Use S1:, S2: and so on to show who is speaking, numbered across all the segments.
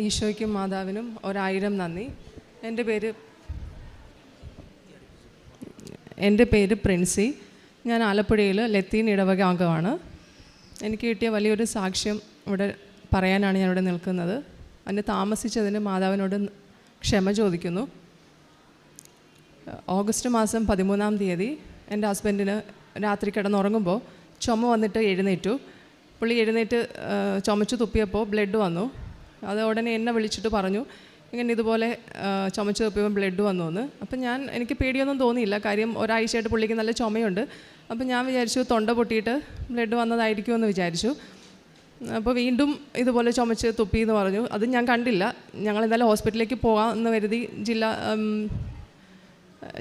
S1: ഈശോയ്ക്കും മാതാവിനും ഒരായിരം നന്ദി. എന്റെ പേര് എന്റെ പേര് പ്രിൻസി. ഞാൻ ആലപ്പുഴയിൽ ലത്തീൻ ഇടവക അംഗമാണ്. എനിക്ക് കിട്ടിയ വലിയൊരു സാക്ഷ്യം ഇവിടെ പറയാനാണ് ഞാനിവിടെ നിൽക്കുന്നത്. അതിന് താമസിച്ചതിന് മാതാവിനോട് ക്ഷമ ചോദിക്കുന്നു. ഓഗസ്റ്റ് മാസം പതിമൂന്നാം തീയതി എന്റെ ഹസ്ബൻഡിന് രാത്രി കിടന്നുറങ്ങുമ്പോൾ ചുമ വന്നിട്ട് എഴുന്നേറ്റു. പുള്ളി എഴുന്നേറ്റ് ചുമച്ചു തുപ്പിയപ്പോൾ ബ്ലഡ് വന്നു. അത് ഉടനെ എന്നെ വിളിച്ചിട്ട് പറഞ്ഞു ഇങ്ങനെ ഇതുപോലെ ചുമച്ച് തപ്പിയപ്പോൾ ബ്ലഡ് വന്നു എന്ന് അപ്പം ഞാൻ എനിക്ക് പേടിയൊന്നും തോന്നിയില്ല. കാര്യം ഒരാഴ്ചയായിട്ട് പുള്ളിക്ക് നല്ല ചുമയുണ്ട്. അപ്പം ഞാൻ വിചാരിച്ചു തൊണ്ട പൊട്ടിയിട്ട് ബ്ലഡ് വന്നതായിരിക്കും എന്ന് വിചാരിച്ചു. അപ്പോൾ വീണ്ടും ഇതുപോലെ ചുമച്ച് തുപ്പി എന്ന് പറഞ്ഞു. അത് ഞാൻ കണ്ടില്ല. ഞങ്ങൾ എന്തായാലും ഹോസ്പിറ്റലിലേക്ക് പോകാം എന്ന് കരുതി ജില്ലാ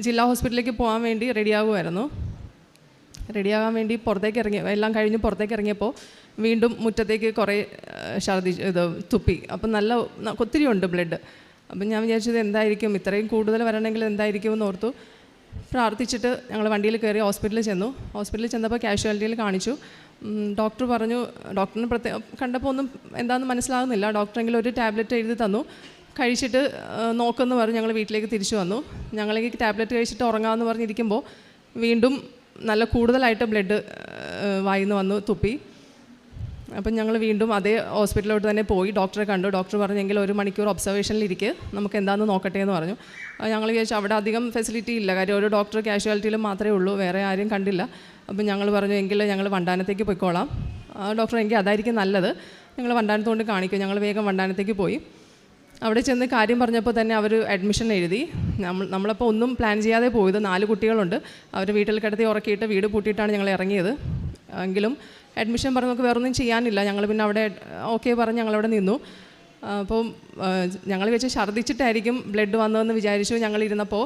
S1: ജില്ലാ ഹോസ്പിറ്റലിലേക്ക് പോകാൻ വേണ്ടി റെഡിയാകുമായിരുന്നു. റെഡിയാകാൻ വേണ്ടി പുറത്തേക്ക് ഇറങ്ങി എല്ലാം കഴിഞ്ഞ് പുറത്തേക്ക് ഇറങ്ങിയപ്പോൾ വീണ്ടും മുറ്റത്തേക്ക് കുറേ ഛർദി ഇത് തുപ്പി. അപ്പം നല്ല ഒത്തിരി ഉണ്ട് ബ്ലഡ്. അപ്പം ഞാൻ വിചാരിച്ചത് എന്തായിരിക്കും? ഇത്രയും കൂടുതൽ വരണമെങ്കിൽ എന്തായിരിക്കും എന്ന് ഓർത്തു പ്രാർത്ഥിച്ചിട്ട് ഞങ്ങൾ വണ്ടിയിൽ കയറി ഹോസ്പിറ്റലിൽ ചെന്നു. ഹോസ്പിറ്റലിൽ ചെന്നപ്പോൾ കാഷ്വാലിറ്റിയിൽ കാണിച്ചു. ഡോക്ടർ പറഞ്ഞു ഡോക്ടറിന് പ്രത്യേക കണ്ടപ്പോൾ ഒന്നും എന്താണെന്ന് മനസ്സിലാകുന്നില്ല ഡോക്ടറെങ്കിലും ഒരു ടാബ്ലറ്റ് എഴുതി തന്നു. കഴിച്ചിട്ട് നോക്കുമെന്ന് പറഞ്ഞ് ഞങ്ങൾ വീട്ടിലേക്ക് തിരിച്ചു വന്നു. ഞങ്ങളെങ്കിൽ ടാബ്ലറ്റ് കഴിച്ചിട്ട് ഉറങ്ങാമെന്ന് പറഞ്ഞിരിക്കുമ്പോൾ വീണ്ടും നല്ല കൂടുതലായിട്ട് ബ്ലഡ് വായിന്ന് വന്നു തുപ്പി. അപ്പം ഞങ്ങൾ വീണ്ടും അതേ ഹോസ്പിറ്റലിലോട്ട് തന്നെ പോയി. ഡോക്ടറെ കണ്ടു. ഡോക്ടർ പറഞ്ഞെങ്കിൽ ഒരു മണിക്കൂർ ഒബ്സർവേഷനിലിരിക്കുക നമുക്ക് എന്താണെന്ന് നോക്കട്ടെ എന്ന് പറഞ്ഞു. ഞങ്ങൾ വിചാരിച്ചു അവിടെ അധികം ഫെസിലിറ്റി ഇല്ല. കാര്യം ഒരു ഡോക്ടർ കാഷ്വാലിറ്റിയിൽ മാത്രമേ ഉള്ളൂ. വേറെ ആരും കണ്ടില്ല. അപ്പം ഞങ്ങൾ പറഞ്ഞു എങ്കിൽ ഞങ്ങൾ വണ്ടാനത്തേക്ക് പോയിക്കോളാം. ഡോക്ടർ എങ്കിൽ അതായിരിക്കും നല്ലത്. ഞങ്ങൾ വണ്ടാനത്തുകൊണ്ട് കാണിക്കും. ഞങ്ങൾ വേഗം വണ്ടാനത്തേക്ക് പോയി. അവിടെ ചെന്ന് കാര്യം പറഞ്ഞപ്പോൾ തന്നെ അവർ അഡ്മിഷൻ എഴുതി. നമ്മൾ നമ്മളപ്പോൾ ഒന്നും പ്ലാൻ ചെയ്യാതെ പോയത്. നാല് കുട്ടികളുണ്ട്. അവർ വീട്ടിൽ കിടത്തി ഉറക്കിയിട്ട് വീട് പൂട്ടിയിട്ടാണ് ഞങ്ങൾ ഇറങ്ങിയത്. എങ്കിലും അഡ്മിഷൻ പറഞ്ഞ് നമുക്ക് വേറൊന്നും ചെയ്യാനില്ല. ഞങ്ങൾ പിന്നെ അവിടെ ഓക്കെ പറഞ്ഞ് ഞങ്ങളവിടെ നിന്നു. അപ്പം ഞങ്ങൾ വെച്ച് ഛർദ്ദിച്ചിട്ടായിരിക്കും ബ്ലഡ് വന്നതെന്ന് വിചാരിച്ചു ഞങ്ങളിരുന്നപ്പോൾ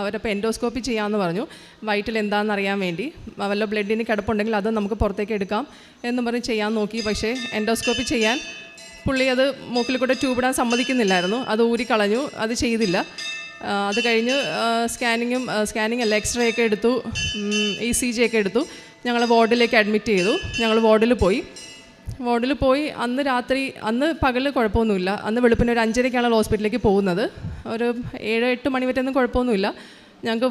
S1: അവരപ്പോൾ എൻഡോസ്കോപ്പി ചെയ്യാമെന്ന് പറഞ്ഞു. വയറ്റിൽ എന്താണെന്ന് അറിയാൻ വേണ്ടി. വല്ല ബ്ലഡിന് കിടപ്പുണ്ടെങ്കിൽ അത് നമുക്ക് പുറത്തേക്ക് എടുക്കാം എന്ന് പറഞ്ഞ് ചെയ്യാൻ നോക്കി. പക്ഷേ എൻഡോസ്കോപ്പി ചെയ്യാൻ പുള്ളി അത് മൂക്കിൽ കൂടെ ട്യൂബിടാൻ സമ്മതിക്കുന്നില്ലായിരുന്നു. അത് ഊരിക്കളഞ്ഞു അത് ചെയ്തില്ല. അത് കഴിഞ്ഞ് സ്കാനിങ്ങും സ്കാനിങ് അല്ല എക്സ്റേ ഒക്കെ എടുത്തു. ഇ സി ജി ഒക്കെ എടുത്തു. ഞങ്ങൾ വാർഡിലേക്ക് അഡ്മിറ്റ് ചെയ്തു. ഞങ്ങൾ വാർഡിൽ പോയി. വാർഡിൽ പോയി. അന്ന് രാത്രി അന്ന് പകൽ കുഴപ്പമൊന്നുമില്ല. അന്ന് വെളുപ്പിന് ഒരു അഞ്ചരയ്ക്കാണ് ഹോസ്പിറ്റലിലേക്ക് പോകുന്നത്. ഒരു ഏഴ് എട്ട് മണി വരെ ഒന്നും കുഴപ്പമൊന്നുമില്ല. ഞങ്ങൾക്ക്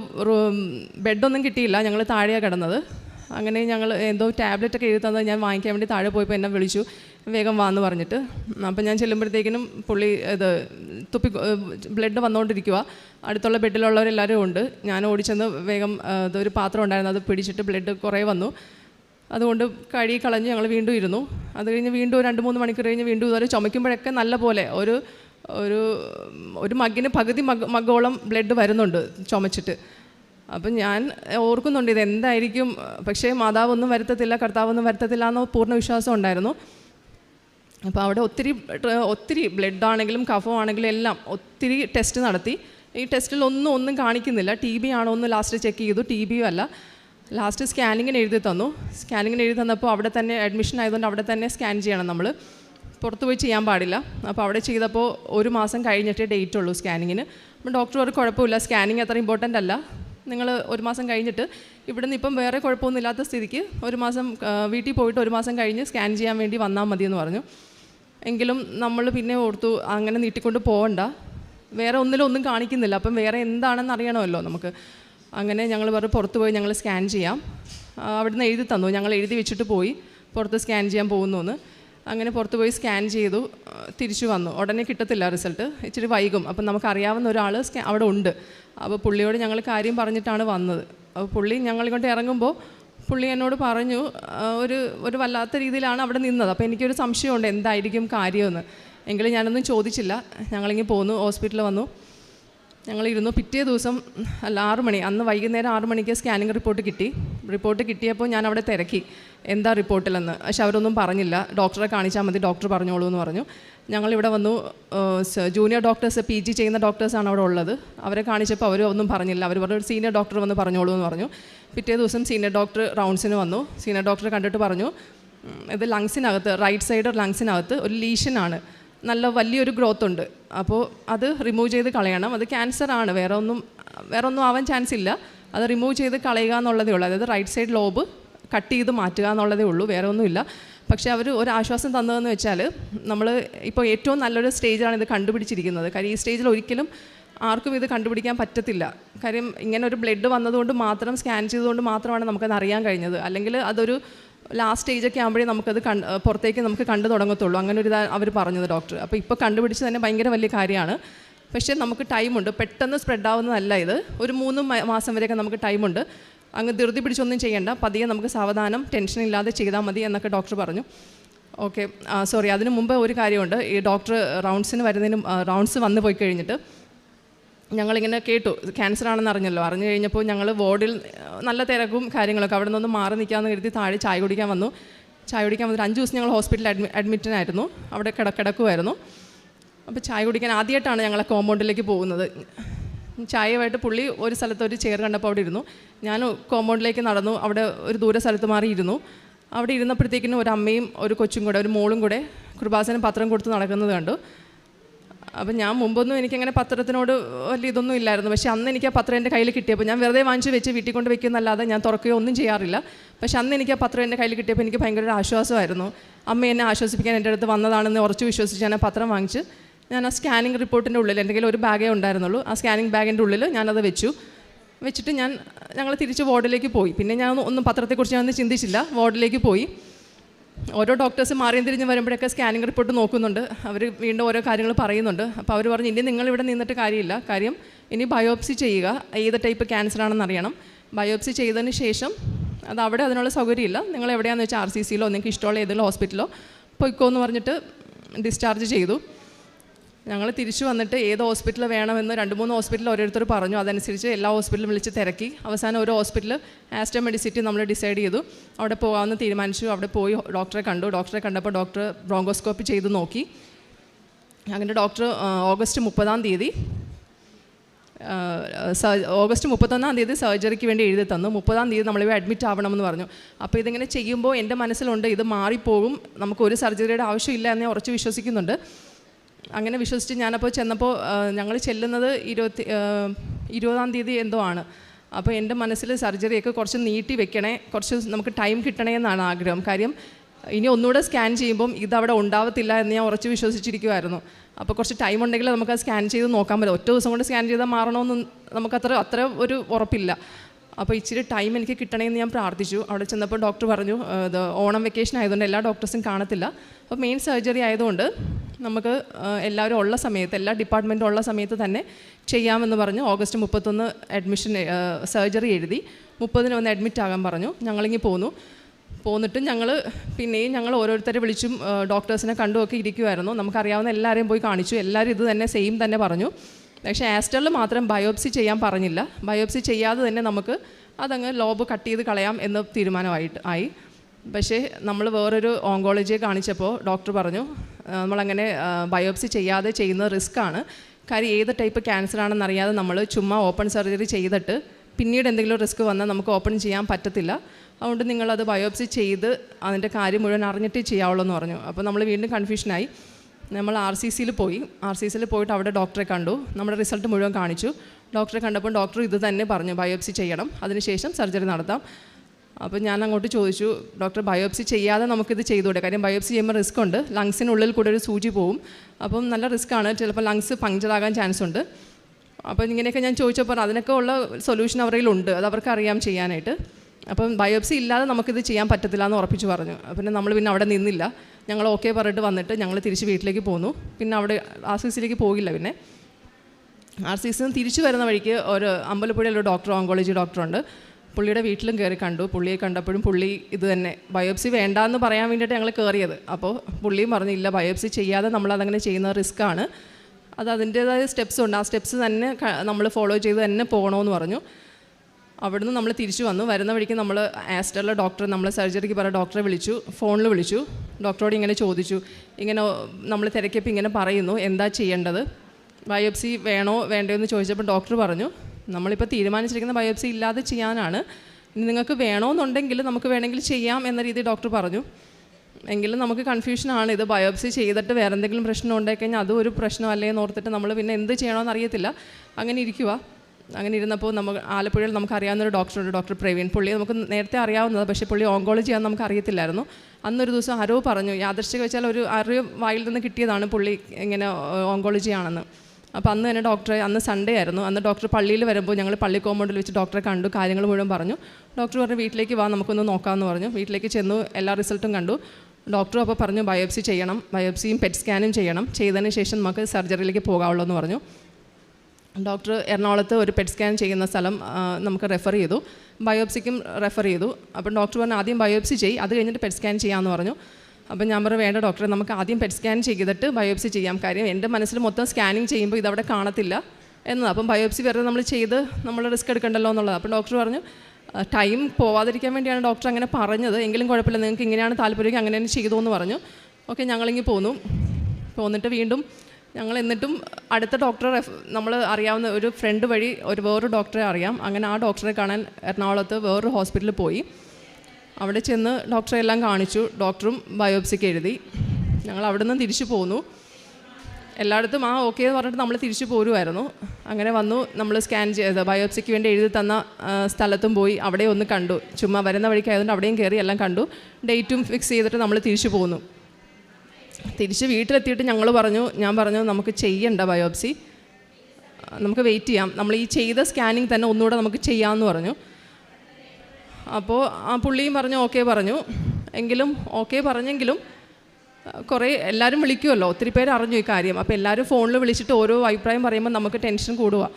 S1: ബെഡൊന്നും കിട്ടിയില്ല. ഞങ്ങൾ താഴെയാണ് കിടന്നത്. അങ്ങനെ ഞങ്ങൾ എന്തോ ടാബ്ലറ്റ് ഒക്കെ എഴുതി തന്നത് ഞാൻ വാങ്ങിക്കാൻ വേണ്ടി താഴെ പോയപ്പോൾ എന്നെ വിളിച്ചു. വേഗം വാന്ന് പറഞ്ഞിട്ട്. അപ്പം ഞാൻ ചെല്ലുമ്പോഴത്തേക്കിനും പുള്ളി ഇത് തുപ്പി ബ്ലഡ് വന്നുകൊണ്ടിരിക്കുക അടുത്തുള്ള ബെഡിലുള്ളവരെല്ലാവരും ഉണ്ട്. ഞാൻ ഓടിച്ചെന്ന് വേഗം ഇതൊരു പാത്രം ഉണ്ടായിരുന്നു. അത് പിടിച്ചിട്ട് ബ്ലഡ് കുറേ വന്നു. അതുകൊണ്ട് കഴുകി കളഞ്ഞ് ഞങ്ങൾ വീണ്ടും ഇരുന്നു. അത് കഴിഞ്ഞ് വീണ്ടും ഒരു രണ്ട് മൂന്ന് മണിക്കൂർ കഴിഞ്ഞ് വീണ്ടും ഇതുപോലെ ചുമയ്ക്കുമ്പോഴൊക്കെ നല്ല പോലെ ഒരു ഒരു ഒരു മഗ്ഗിന് പകുതി മഗ് മഗ്ഗോളം ബ്ലഡ് വരുന്നുണ്ട് ചുമച്ചിട്ട്. അപ്പം ഞാൻ ഓർക്കുന്നുണ്ട് ഇത് എന്തായിരിക്കും പക്ഷേ മാതാവൊന്നും വരുത്തത്തില്ല കർത്താവൊന്നും വരുത്തത്തില്ല എന്ന പൂർണ വിശ്വാസം ഉണ്ടായിരുന്നു. അപ്പോൾ അവിടെ ഒത്തിരി ഒത്തിരി ബ്ലഡ് ആണെങ്കിലും കഫമാണെങ്കിലും എല്ലാം ഒത്തിരി ടെസ്റ്റ് നടത്തി. ഈ ടെസ്റ്റിൽ ഒന്നും ഒന്നും കാണിക്കുന്നില്ല. ടി ബി ആണോ എന്ന് ലാസ്റ്റ് ചെക്ക് ചെയ്തു. ടി ബിയും അല്ല. ലാസ്റ്റ് സ്കാനിങ്ങിന് എഴുതി തന്നു. സ്കാനിങ്ങിന് എഴുതി തന്നപ്പോൾ അവിടെ തന്നെ അഡ്മിഷൻ ആയതുകൊണ്ട് അവിടെ തന്നെ സ്കാൻ ചെയ്യണം നമ്മൾ പുറത്ത് പോയി ചെയ്യാൻ പാടില്ല. അപ്പോൾ അവിടെ ചെയ്തപ്പോൾ ഒരു മാസം കഴിഞ്ഞിട്ടേ ഡേറ്റ് ഉള്ളൂ സ്കാനിങ്ങിന്. അപ്പം ഡോക്ടർ ഒരു കുഴപ്പമില്ല. സ്കാനിങ് അത്ര ഇമ്പോർട്ടന്റ് അല്ല. നിങ്ങൾ ഒരു മാസം കഴിഞ്ഞിട്ട് ഇവിടെ നിന്ന് ഇപ്പം വേറെ കുഴപ്പമൊന്നുമില്ലാത്ത സ്ഥിതിക്ക് ഒരു മാസം വീട്ടിൽ പോയിട്ട് ഒരു മാസം കഴിഞ്ഞ് സ്കാൻ ചെയ്യാൻ വേണ്ടി വന്നാൽ മതിയെന്ന് പറഞ്ഞു. എങ്കിലും നമ്മൾ പിന്നെ ഓർത്തു അങ്ങനെ നീട്ടിക്കൊണ്ട് പോകണ്ട വേറെ ഒന്നിലും ഒന്നും കാണിക്കുന്നില്ല. അപ്പം വേറെ എന്താണെന്ന് അറിയണമല്ലോ നമുക്ക്. അങ്ങനെ ഞങ്ങൾ പറഞ്ഞു പുറത്ത് പോയി ഞങ്ങൾ സ്കാൻ ചെയ്യാം. അവിടുന്ന് എഴുതി തന്നു. ഞങ്ങൾ എഴുതി വെച്ചിട്ട് പോയി. പുറത്ത് സ്കാൻ ചെയ്യാൻ പോകുന്നു എന്ന് അങ്ങനെ പുറത്ത് പോയി സ്കാൻ ചെയ്തു. തിരിച്ചു വന്നു. ഉടനെ കിട്ടത്തില്ല റിസൾട്ട്. ഇച്ചിരി വൈകും. അപ്പം നമുക്കറിയാവുന്ന ഒരാൾ അവിടെ ഉണ്ട്. അപ്പോൾ പുള്ളിയോട് ഞങ്ങൾ കാര്യം പറഞ്ഞിട്ടാണ് വന്നത്. അപ്പോൾ പുള്ളി ഞങ്ങളിങ്ങോട്ട് ഇറങ്ങുമ്പോൾ പുള്ളി എന്നോട് പറഞ്ഞു ഒരു ഒരു വല്ലാത്ത രീതിയിലാണ് അവിടെ നിന്നത്. അപ്പോൾ എനിക്കൊരു സംശയമുണ്ട് എന്തായിരിക്കും കാര്യമെന്ന്. എങ്കിലും ഞാനൊന്നും ചോദിച്ചില്ല. ഞങ്ങളിങ്ങനെ പോന്നു ഹോസ്പിറ്റലിൽ വന്നു. ഞങ്ങളിരുന്നു. പിറ്റേ ദിവസം അല്ല ആറു മണി അന്ന് വൈകുന്നേരം ആറു മണിക്ക് സ്കാനിങ് റിപ്പോർട്ട് കിട്ടി. റിപ്പോർട്ട് കിട്ടിയപ്പോൾ ഞാൻ അവിടെ തിരക്കി. എന്താ റിപ്പോർട്ടിലെന്ന്. പക്ഷെ അവരൊന്നും പറഞ്ഞില്ല. ഡോക്ടറെ കാണിച്ചാൽ മതി ഡോക്ടർ പറഞ്ഞോളൂ എന്ന് പറഞ്ഞു. ഞങ്ങളിവിടെ വന്നു ജൂനിയർ ഡോക്ടേഴ്സ് പി ജി ചെയ്യുന്ന ഡോക്ടേഴ്സാണ് അവിടെ ഉള്ളത്. അവരെ കാണിച്ചപ്പോൾ അവർ ഒന്നും പറഞ്ഞില്ല. അവർ പറഞ്ഞു സീനിയർ ഡോക്ടർ വന്ന് പറഞ്ഞോളൂ എന്ന് പറഞ്ഞു. പിറ്റേ ദിവസം സീനിയർ ഡോക്ടർ റൗണ്ട്സിന് വന്നു. സീനിയർ ഡോക്ടർ കണ്ടിട്ട് പറഞ്ഞു ഇത് ലങ്സിനകത്ത് റൈറ്റ് സൈഡ് ലങ്സിനകത്ത് ഒരു ലീഷനാണ്. നല്ല വലിയൊരു ഗ്രോത്ത് ഉണ്ട്. അപ്പോൾ അത് റിമൂവ് ചെയ്ത് കളയണം. അത് ക്യാൻസർ ആണ് വേറെ ഒന്നും വേറെ ഒന്നും ആവാൻ ചാൻസ് ഇല്ല. അത് റിമൂവ് ചെയ്ത് കളയുക എന്നുള്ളതേ ഉള്ളൂ. അതായത് റൈറ്റ് സൈഡ് ലോബ് കട്ട് ചെയ്ത് മാറ്റുക എന്നുള്ളതേ ഉള്ളൂ. വേറെ ഒന്നുമില്ല പക്ഷേ അവർ ഒരു ആശ്വാസം തന്നതെന്ന് വെച്ചാൽ നമ്മൾ ഇപ്പോൾ ഏറ്റവും നല്ലൊരു സ്റ്റേജിലാണ് ഇത് കണ്ടുപിടിച്ചിരിക്കുന്നത്. കാര്യം ഈ സ്റ്റേജിൽ ഒരിക്കലും ആർക്കും ഇത് കണ്ടുപിടിക്കാൻ പറ്റത്തില്ല. കാര്യം ഇങ്ങനെ ഒരു ബ്ലഡ് വന്നതുകൊണ്ട് മാത്രം സ്കാൻ ചെയ്തുകൊണ്ട് മാത്രമാണ് നമുക്കത് അറിയാൻ കഴിഞ്ഞത്. അല്ലെങ്കിൽ അതൊരു ലാസ്റ്റ് സ്റ്റേജൊക്കെ ആകുമ്പോഴേ നമുക്കത് കണ്ട് പുറത്തേക്ക് നമുക്ക് കണ്ടു തുടങ്ങത്തുള്ളൂ. അങ്ങനെ ഒരു അവർ പറഞ്ഞത് ഡോക്ടർ. അപ്പോൾ ഇപ്പോൾ കണ്ടുപിടിച്ച് തന്നെ ഭയങ്കര വലിയ കാര്യമാണ്. പക്ഷേ നമുക്ക് ടൈമുണ്ട്. പെട്ടെന്ന് സ്പ്രെഡ് ആവുന്നതല്ല ഇത്. ഒരു മൂന്ന് മാസം വരെയൊക്കെ നമുക്ക് ടൈമുണ്ട്. അങ്ങ് ധൃതി പിടിച്ചൊന്നും ചെയ്യേണ്ട. പതിയെ നമുക്ക് സാവധാനം ടെൻഷൻ ഇല്ലാതെ ചെയ്താൽ മതി എന്നൊക്കെ ഡോക്ടർ പറഞ്ഞു. ഓക്കെ സോറി അതിന് മുമ്പ് ഒരു കാര്യമുണ്ട്. ഈ ഡോക്ടർ റൗണ്ട്സിന് വരുന്നതിന് റൗണ്ട്സ് വന്നു പോയി കഴിഞ്ഞിട്ട് ഞങ്ങളിങ്ങനെ കേട്ടു. ക്യാൻസർ ആണെന്ന് അറിഞ്ഞല്ലോ. അറിഞ്ഞു കഴിഞ്ഞപ്പോൾ ഞങ്ങൾ വാർഡിൽ നല്ല തിരക്കും കാര്യങ്ങളൊക്കെ അവിടെ നിന്നൊന്ന് മാറി നിൽക്കാമെന്ന് കരുതി താഴെ ചായ കുടിക്കാൻ വന്നു. ചായ കുടിക്കാൻ വന്നിട്ട് അഞ്ച് ദിവസം ഞങ്ങൾ ഹോസ്പിറ്റലിൽ അഡ്മി അഡ്മിറ്റനായിരുന്നു അവിടെ കിട കിടക്കുമായിരുന്നു അപ്പോൾ ചായ കുടിക്കാൻ ആദ്യമായിട്ടാണ് ഞങ്ങളെ കോമ്പൗണ്ടിലേക്ക് പോകുന്നത്. ചായയുമായിട്ട് പുള്ളി ഒരു സ്ഥലത്ത് ഒരു ചെയർ കണ്ടപ്പോൾ അവിടെ ഇരുന്നു. ഞാൻ കോമ്പൗണ്ടിലേക്ക് നടന്നു. അവിടെ ഒരു ദൂര സ്ഥലത്ത് മാറി ഇരുന്നു. അവിടെ ഇരുന്നപ്പോഴത്തേക്കിനും ഒരു അമ്മയും ഒരു കൊച്ചും കൂടെ ഒരു മോളും കൂടെ കൃപാസനം പത്രം കൊടുത്ത് നടക്കുന്നത് കണ്ടു. അപ്പം ഞാൻ മുമ്പൊന്നും എനിക്കങ്ങനെ പത്രത്തിനോട് വലിയ ഇതൊന്നും ഇല്ലായിരുന്നു. പക്ഷേ അന്ന് എനിക്ക് ആ പത്രം എന്റെ കയ്യിൽ കിട്ടിയപ്പോൾ ഞാൻ വെറുതെ വാങ്ങിച്ച് വെച്ച് വീട്ടിൽ കൊണ്ട് വെക്കുന്നല്ലാതെ ഞാൻ തുറക്കുകയോ ഒന്നും ചെയ്യാറില്ല. പക്ഷെ അന്ന് എനിക്ക് ആ പത്രം എന്റെ കയ്യിൽ കിട്ടിയപ്പോൾ എനിക്ക് ഭയങ്കര ഒരു ആശ്വാസമായിരുന്നു. അമ്മ എന്നെ ആശ്വസിപ്പിക്കാൻ എന്റെ അടുത്ത് വന്നതാണെന്ന് ഉറച്ചു വിശ്വസിച്ച് ഞാൻ ആ പത്രം വാങ്ങിച്ച് ഞാൻ ആ സ്കാനിങ് റിപ്പോർട്ടിന്റെ ഉള്ളിൽ കയ്യിൽ ഒരു ബാഗേ ഉണ്ടായിരുന്നുള്ളൂ. ആ സ്കാനിങ് ബാഗിന്റെ ഉള്ളിൽ ഞാനത് വെച്ചു. വെച്ചിട്ട് ഞാൻ ഞങ്ങൾ തിരിച്ച് വാർഡിലേക്ക് പോയി. പിന്നെ ഞാൻ ഒന്നും- പത്രത്തെക്കുറിച്ച് ഞാനൊന്നും ചിന്തിച്ചില്ല. വാർഡിലേക്ക് പോയി. ഓരോ ഡോക്ടേഴ്സ് മാറിയും തിരിഞ്ഞ് വരുമ്പോഴൊക്കെ സ്കാനിങ് റിപ്പോർട്ട് നോക്കുന്നുണ്ട്. അവർ വീണ്ടും ഓരോ കാര്യങ്ങൾ പറയുന്നുണ്ട്. അപ്പോൾ അവർ പറഞ്ഞു ഇനി നിങ്ങൾ ഇവിടെ നിന്നിട്ട് കാര്യമില്ല. കാര്യം ഇനി ബയോപ്സി ചെയ്യുക. ഏത് ടൈപ്പ് ക്യാൻസർ ആണെന്ന് അറിയണം. ബയോപ്സി ചെയ്തതിന് ശേഷം അത് അവിടെ അതിനുള്ള സൗകര്യമില്ല. നിങ്ങൾ എവിടെയാണെന്ന് വെച്ചാൽ ആർ സി സിയിലോ നിങ്ങൾക്ക് ഇഷ്ടമുള്ള ഏതെങ്കിലും ഹോസ്പിറ്റലോ പൊയ്ക്കോ എന്ന് പറഞ്ഞിട്ട് ഡിസ്ചാർജ് ചെയ്തു. ഞങ്ങൾ തിരിച്ചു വന്നിട്ട് ഏത് ഹോസ്പിറ്റൽ വേണമെന്ന് രണ്ട് മൂന്ന് ഹോസ്പിറ്റൽ ഓരോരുത്തർ പറഞ്ഞു. അതനുസരിച്ച് എല്ലാ ഹോസ്പിറ്റലും വിളിച്ച് തിരക്കി. അവസാനം ഒരു ഹോസ്പിറ്റൽ ആസ്റ്റർ മെഡിസിറ്റി നമ്മൾ ഡിസൈഡ് ചെയ്തു. അവിടെ പോകാമെന്ന് തീരുമാനിച്ചു. അവിടെ പോയി ഡോക്ടറെ കണ്ടു. ഡോക്ടറെ കണ്ടപ്പോൾ ഡോക്ടർ ബ്രോങ്കോസ്കോപ്പി ചെയ്ത് നോക്കി. അങ്ങനെ ഡോക്ടർ ഓഗസ്റ്റ് മുപ്പതാം തീയതി ഓഗസ്റ്റ് മുപ്പത്തൊന്നാം തീയതി സർജറിക്ക് വേണ്ടി എഴുതി തന്നു. മുപ്പതാം തീയതി നമ്മളിവ അഡ്മിറ്റ് ആവണമെന്ന് പറഞ്ഞു. അപ്പോൾ ഇതിങ്ങനെ ചെയ്യുമ്പോൾ എന്റെ മനസ്സിലുണ്ട് ഇത് മാറിപ്പോകും. നമുക്ക് ഒരു സർജറിയുടെ ആവശ്യമില്ല എന്ന് ഉറച്ച് വിശ്വസിക്കുന്നുണ്ട്. അങ്ങനെ വിശ്വസിച്ച് ഞാനപ്പോൾ ചെന്നപ്പോൾ ഞങ്ങൾ ചെല്ലുന്നത് ഇരുപത്തി ഇരുപതാം തീയതി എന്തോ ആണ്. അപ്പോൾ എന്റെ മനസ്സിൽ സർജറിയൊക്കെ കുറച്ച് നീട്ടി വെക്കണേ കുറച്ച് നമുക്ക് ടൈം കിട്ടണേ എന്നാണ് ആഗ്രഹം. കാര്യം ഇനി ഒന്നുകൂടെ സ്കാൻ ചെയ്യുമ്പം ഇതവിടെ ഉണ്ടാവത്തില്ല എന്ന് ഞാൻ ഉറച്ച് വിശ്വസിച്ചിരിക്കുമായിരുന്നു അപ്പോൾ കുറച്ച് ടൈം ഉണ്ടെങ്കിൽ നമുക്ക് സ്കാൻ ചെയ്ത് നോക്കാൻ പറ്റും. ഒറ്റ ദിവസം കൊണ്ട് സ്കാൻ ചെയ്താൽ മാറണമെന്ന് നമുക്കത്ര അത്ര ഒരു ഉറപ്പില്ല. അപ്പോൾ ഇച്ചിരി ടൈം എനിക്ക് കിട്ടണമെന്ന് ഞാൻ പ്രാർത്ഥിച്ചു. അവിടെ ചെന്നപ്പോൾ ഡോക്ടർ പറഞ്ഞു ഇത് ഓണം വെക്കേഷൻ ആയതുകൊണ്ട് എല്ലാ ഡോക്ടേഴ്സും കാണത്തില്ല. അപ്പോൾ മെയിൻ സർജറി ആയതുകൊണ്ട് നമുക്ക് എല്ലാവരും ഉള്ള സമയത്ത് എല്ലാ ഡിപ്പാർട്ട്മെന്റും ഉള്ള സമയത്ത് തന്നെ ചെയ്യാമെന്ന് പറഞ്ഞു. ഓഗസ്റ്റ് മുപ്പത്തൊന്ന് അഡ്മിഷൻ സർജറി എഴുതി. മുപ്പതിന് വന്ന് അഡ്മിറ്റ് ആകാൻ പറഞ്ഞു. ഞങ്ങളിങ്ങി പോന്നു. പോന്നിട്ട് ഞങ്ങൾ പിന്നെയും ഞങ്ങൾ ഓരോരുത്തരെ വിളിച്ചും ഡോക്ടേഴ്സിനെ കണ്ടുമൊക്കെ ഇരിക്കുമായിരുന്നു നമുക്കറിയാവുന്ന എല്ലാവരെയും പോയി കാണിച്ചു. എല്ലാവരും ഇത് തന്നെ സെയിം തന്നെ പറഞ്ഞു. പക്ഷേ ആസ്റ്ററിൽ മാത്രം ബയോപ്സി ചെയ്യാൻ പറഞ്ഞില്ല. ബയോപ്സി ചെയ്യാതെ തന്നെ നമുക്ക് അതങ്ങ് ലോബ് കട്ട് ചെയ്ത് കളയാം എന്ന് തീരുമാനമായിട്ട് ആയി. പക്ഷേ നമ്മൾ വേറൊരു ഓങ്കോളജിയെ കാണിച്ചപ്പോൾ ഡോക്ടർ പറഞ്ഞു നമ്മളങ്ങനെ ബയോപ്സി ചെയ്യാതെ ചെയ്യുന്നത് റിസ്ക്കാണ് കാര്യം ഏത് ടൈപ്പ് ക്യാൻസർ ആണെന്ന് അറിയാതെ നമ്മൾ ചുമ്മാ ഓപ്പൺ സർജറി ചെയ്തിട്ട് പിന്നീട് എന്തെങ്കിലും റിസ്ക് വന്നാൽ നമുക്ക് ഓപ്പൺ ചെയ്യാൻ പറ്റത്തില്ല. അതുകൊണ്ട് നിങ്ങളത് ബയോപ്സി ചെയ്ത് അതിന്റെ കാര്യം മുഴുവൻ അറിഞ്ഞിട്ടേ ചെയ്യാവുള്ളൂ എന്ന് പറഞ്ഞു. അപ്പോൾ നമ്മൾ വീണ്ടും കൺഫ്യൂഷനായി നമ്മൾ ആർ സി സിയിൽ പോയി. ആർ സി സിയിൽ പോയിട്ട് അവിടെ ഡോക്ടറെ കണ്ടു. നമ്മുടെ റിസൾട്ട് മുഴുവൻ കാണിച്ചു. ഡോക്ടറെ കണ്ടപ്പോൾ ഡോക്ടർ ഇത് തന്നെ പറഞ്ഞു ബയോപ്സി ചെയ്യണം. അതിനുശേഷം സർജറി നടത്താം. അപ്പോൾ ഞാൻ അങ്ങോട്ട് ചോദിച്ചു ഡോക്ടർ ബയോപ്സി ചെയ്യാതെ നമുക്കിത് ചെയ്തുകൂടെ? കാര്യം ബയോപ്സി ചെയ്യുമ്പോൾ റിസ്ക് ഉണ്ട്. ലങ്സിനുള്ളിൽ കൂടെ ഒരു സൂചി പോവും. അപ്പം നല്ല റിസ്ക് ആണ്. ചിലപ്പോൾ ലങ്സ് പങ്ക്ചറാകാൻ ചാൻസ് ഉണ്ട്. അപ്പോൾ ഇങ്ങനെയൊക്കെ ഞാൻ ചോദിച്ചപ്പോൾ അതിനൊക്കെ ഉള്ള സൊല്യൂഷൻ അവരിലുണ്ട്. അത് അവർക്കറിയാം ചെയ്യാനായിട്ട്. അപ്പം ബയോപ്സി ഇല്ലാതെ നമുക്കിത് ചെയ്യാൻ പറ്റത്തില്ല എന്ന് ഉറപ്പിച്ച് പറഞ്ഞു. പിന്നെ നമ്മൾ പിന്നെ അവിടെ നിന്നില്ല. ഞങ്ങൾ ഓക്കെ പറഞ്ഞിട്ട് വന്നിട്ട് ഞങ്ങൾ തിരിച്ച് വീട്ടിലേക്ക് പോന്നു. പിന്നെ അവിടെ ആർ സി സിയിലേക്ക് പോകില്ല പിന്നെ. ആർ സി സിന്ന് തിരിച്ചു വരുന്ന വഴിക്ക് ഒരു അമ്പലപ്പുഴയിൽ ഒരു ഡോക്ടർ ഓങ്കോളജി ഡോക്ടറുണ്ട് പുള്ളിയുടെ വീട്ടിലും കയറി കണ്ടു. പുള്ളിയെ കണ്ടപ്പോഴും പുള്ളി ഇത് തന്നെ ബയോപ്സി വേണ്ടാന്ന് പറയാൻ വേണ്ടിയിട്ട് ഞങ്ങൾ കയറിയത്. അപ്പോൾ പുള്ളിയും പറഞ്ഞു ഇല്ല ബയോപ്സി ചെയ്യാതെ നമ്മൾ അതങ്ങനെ ചെയ്യുന്ന റിസ്ക്കാണ് അത് അതിന്റേതായ സ്റ്റെപ്സ് ഉണ്ട്. ആ സ്റ്റെപ്സ് തന്നെ നമ്മൾ ഫോളോ ചെയ്ത് തന്നെ പോകണമെന്ന് പറഞ്ഞു. അവിടുന്ന് നമ്മൾ തിരിച്ചു വന്നു. വരുന്ന വഴിക്ക് നമ്മൾ ആസ്റ്ററിലെ ഡോക്ടർ നമ്മൾ സർജറിക്ക് പറഞ്ഞ ഡോക്ടറെ വിളിച്ചു ഫോണിൽ വിളിച്ചു. ഡോക്ടറോട് ഇങ്ങനെ ചോദിച്ചു. ഇങ്ങനെ നമ്മൾ തിരക്കിയപ്പോൾ ഇങ്ങനെ പറയുന്നു എന്താ ചെയ്യേണ്ടത്? ബയോപ്സി വേണോ വേണ്ടോ എന്ന് ചോദിച്ചപ്പോൾ ഡോക്ടർ പറഞ്ഞു നമ്മളിപ്പോൾ തീരുമാനിച്ചിരിക്കുന്ന ബയോപ്സി ഇല്ലാതെ ചെയ്യാനാണ്. നിങ്ങൾക്ക് വേണമെന്നുണ്ടെങ്കിൽ നമുക്ക് വേണമെങ്കിൽ ചെയ്യാം എന്ന രീതിയിൽ ഡോക്ടർ പറഞ്ഞു. എങ്കിലും നമുക്ക് കൺഫ്യൂഷനാണ് ഇത് ബയോപ്സി ചെയ്തിട്ട് വേറെ എന്തെങ്കിലും പ്രശ്നം ഉണ്ടായിക്കഴിഞ്ഞാൽ അതും ഒരു പ്രശ്നമല്ലേ എന്ന് ഓർത്തിട്ട് നമ്മൾ പിന്നെ എന്ത് ചെയ്യണമെന്ന് അറിയത്തില്ല. അങ്ങനെ ഇരിക്കുക അങ്ങനെ ഇരുന്നപ്പോൾ നമുക്ക് ആലപ്പുഴയിൽ നമുക്ക് അറിയാവുന്നൊരു ഡോക്ടറുണ്ട് ഡോക്ടർ പ്രവീൺ. പുള്ളി നമുക്ക് നേരത്തെ അറിയാവുന്നത് പക്ഷേ പുള്ളി ഓങ്കോളജി ആണെന്ന് നമുക്ക് അറിയത്തില്ലായിരുന്നു. അന്നൊരു ദിവസം ആരോ പറഞ്ഞു യാദർശിക വെച്ചാൽ ഒരു അറിവ് വായിൽ നിന്ന് കിട്ടിയതാണ് പുള്ളി ഇങ്ങനെ ഓങ്കോളജി ആണെന്ന്. അപ്പോൾ അന്ന് തന്നെ ഡോക്ടറെ അന്ന് സൺഡേ ആയിരുന്നു. അന്ന് ഡോക്ടർ പള്ളിയിൽ വരുമ്പോൾ ഞങ്ങൾ പള്ളി കോമ്പൗണ്ടിൽ വെച്ച് ഡോക്ടറെ കണ്ടു കാര്യങ്ങൾ മുഴുവൻ പറഞ്ഞു. ഡോക്ടർ പറഞ്ഞു വീട്ടിലേക്ക് വാ നമുക്കൊന്ന് നോക്കാമെന്ന് പറഞ്ഞു. വീട്ടിലേക്ക് ചെന്നു എല്ലാ റിസൾട്ടും കണ്ടു. ഡോക്ടറും അപ്പോൾ പറഞ്ഞു ബയോപ്സി ചെയ്യണം ബയോപ്സിയും പെറ്റ് സ്കാനും ചെയ്യണം. ചെയ്തതിന് ശേഷം നമുക്ക് സർജറിയിലേക്ക് പോകാവുള്ളൂ എന്ന് പറഞ്ഞു. ഡോക്ടർ എറണാകുളത്ത് ഒരു പെറ്റ് സ്കാൻ ചെയ്യുന്ന സ്ഥലം നമുക്ക് റെഫർ ചെയ്തു. ബയോപ്സിക്കും റെഫർ ചെയ്തു. അപ്പം ഡോക്ടർ പറഞ്ഞു ആദ്യം ബയോപ്സി ചെയ്യും അത് കഴിഞ്ഞിട്ട് പെറ്റ് സ്കാൻ ചെയ്യാമെന്ന് പറഞ്ഞു. അപ്പം ഞാൻ പറഞ്ഞു വേണ്ട ഡോക്ടറെ നമുക്ക് ആദ്യം പെറ്റ് സ്കാൻ ചെയ്തിട്ട് ബയോപ്സി ചെയ്യാം. കാര്യം എന്റെ മനസ്സിൽ മൊത്തം സ്കാനിങ് ചെയ്യുമ്പോൾ ഇതവിടെ കാണത്തില്ല. എന്നത് അപ്പം ബയോപ്സി വെറുതെ നമ്മൾ ചെയ്ത് നമ്മൾ റിസ്ക് എടുക്കണ്ടല്ലോ എന്നുള്ളത്. അപ്പം ഡോക്ടർ പറഞ്ഞു ടൈം പോവാതിരിക്കാൻ വേണ്ടിയാണ് ഡോക്ടർ അങ്ങനെ പറഞ്ഞത്. എങ്കിലും കുഴപ്പമില്ല നിങ്ങൾക്ക് ഇങ്ങനെയാണ് താല്പര്യം അങ്ങനെ തന്നെ ചെയ്തു എന്ന് പറഞ്ഞു. ഓക്കെ ഞങ്ങളിങ്ങി പോന്നു. പോന്നിട്ട് വീണ്ടും ഞങ്ങൾ എന്നിട്ടും അടുത്ത ഡോക്ടറെ നമ്മൾ അറിയാവുന്ന ഒരു ഫ്രണ്ട് വഴി ഒരു വേറൊരു ഡോക്ടറെ അറിയാം. അങ്ങനെ ആ ഡോക്ടറെ കാണാൻ എറണാകുളത്ത് വേറൊരു ഹോസ്പിറ്റലിൽ പോയി. അവിടെ ചെന്ന് ഡോക്ടറെ എല്ലാം കാണിച്ചു. ഡോക്ടറും ബയോപ്സിക്ക് എഴുതി. ഞങ്ങൾ അവിടെ നിന്ന് തിരിച്ചു പോന്നു. എല്ലായിടത്തും ആ ഓക്കെ എന്ന് പറഞ്ഞിട്ട് നമ്മൾ തിരിച്ചു പോരുമായിരുന്നു അങ്ങനെ വന്നു. നമ്മൾ സ്കാൻ ചെയ്ത് ബയോപ്സിക്ക് വേണ്ടി എഴുതി തന്ന സ്ഥലത്തും പോയി. അവിടെ ഒന്ന് കണ്ടു. ചുമ്മാ വരുന്ന വഴിക്കായതുകൊണ്ട് അവിടെയും കയറി എല്ലാം കണ്ടു. ഡേറ്റും ഫിക്സ് ചെയ്തിട്ട് നമ്മൾ തിരിച്ചു പോന്നു. തിരിച്ച് വീട്ടിലെത്തിയിട്ട് ഞങ്ങൾ പറഞ്ഞു ഞാൻ പറഞ്ഞു നമുക്ക് ചെയ്യണ്ട ബയോപ്സി. നമുക്ക് വെയിറ്റ് ചെയ്യാം. നമ്മൾ ഈ ചെയ്ത സ്കാനിങ് തന്നെ ഒന്നുകൂടെ നമുക്ക് ചെയ്യാമെന്ന് പറഞ്ഞു. അപ്പോൾ ആ പുള്ളിയും പറഞ്ഞു ഓക്കെ പറഞ്ഞു. എങ്കിലും ഓക്കെ പറഞ്ഞെങ്കിലും കുറേ എല്ലാവരും വിളിക്കുമല്ലോ. ഒത്തിരി പേര് അറിഞ്ഞു ഈ കാര്യം. അപ്പോൾ എല്ലാവരും ഫോണിൽ വിളിച്ചിട്ട് ഓരോ അഭിപ്രായം പറയുമ്പോൾ നമുക്ക് ടെൻഷൻ കൂടുക.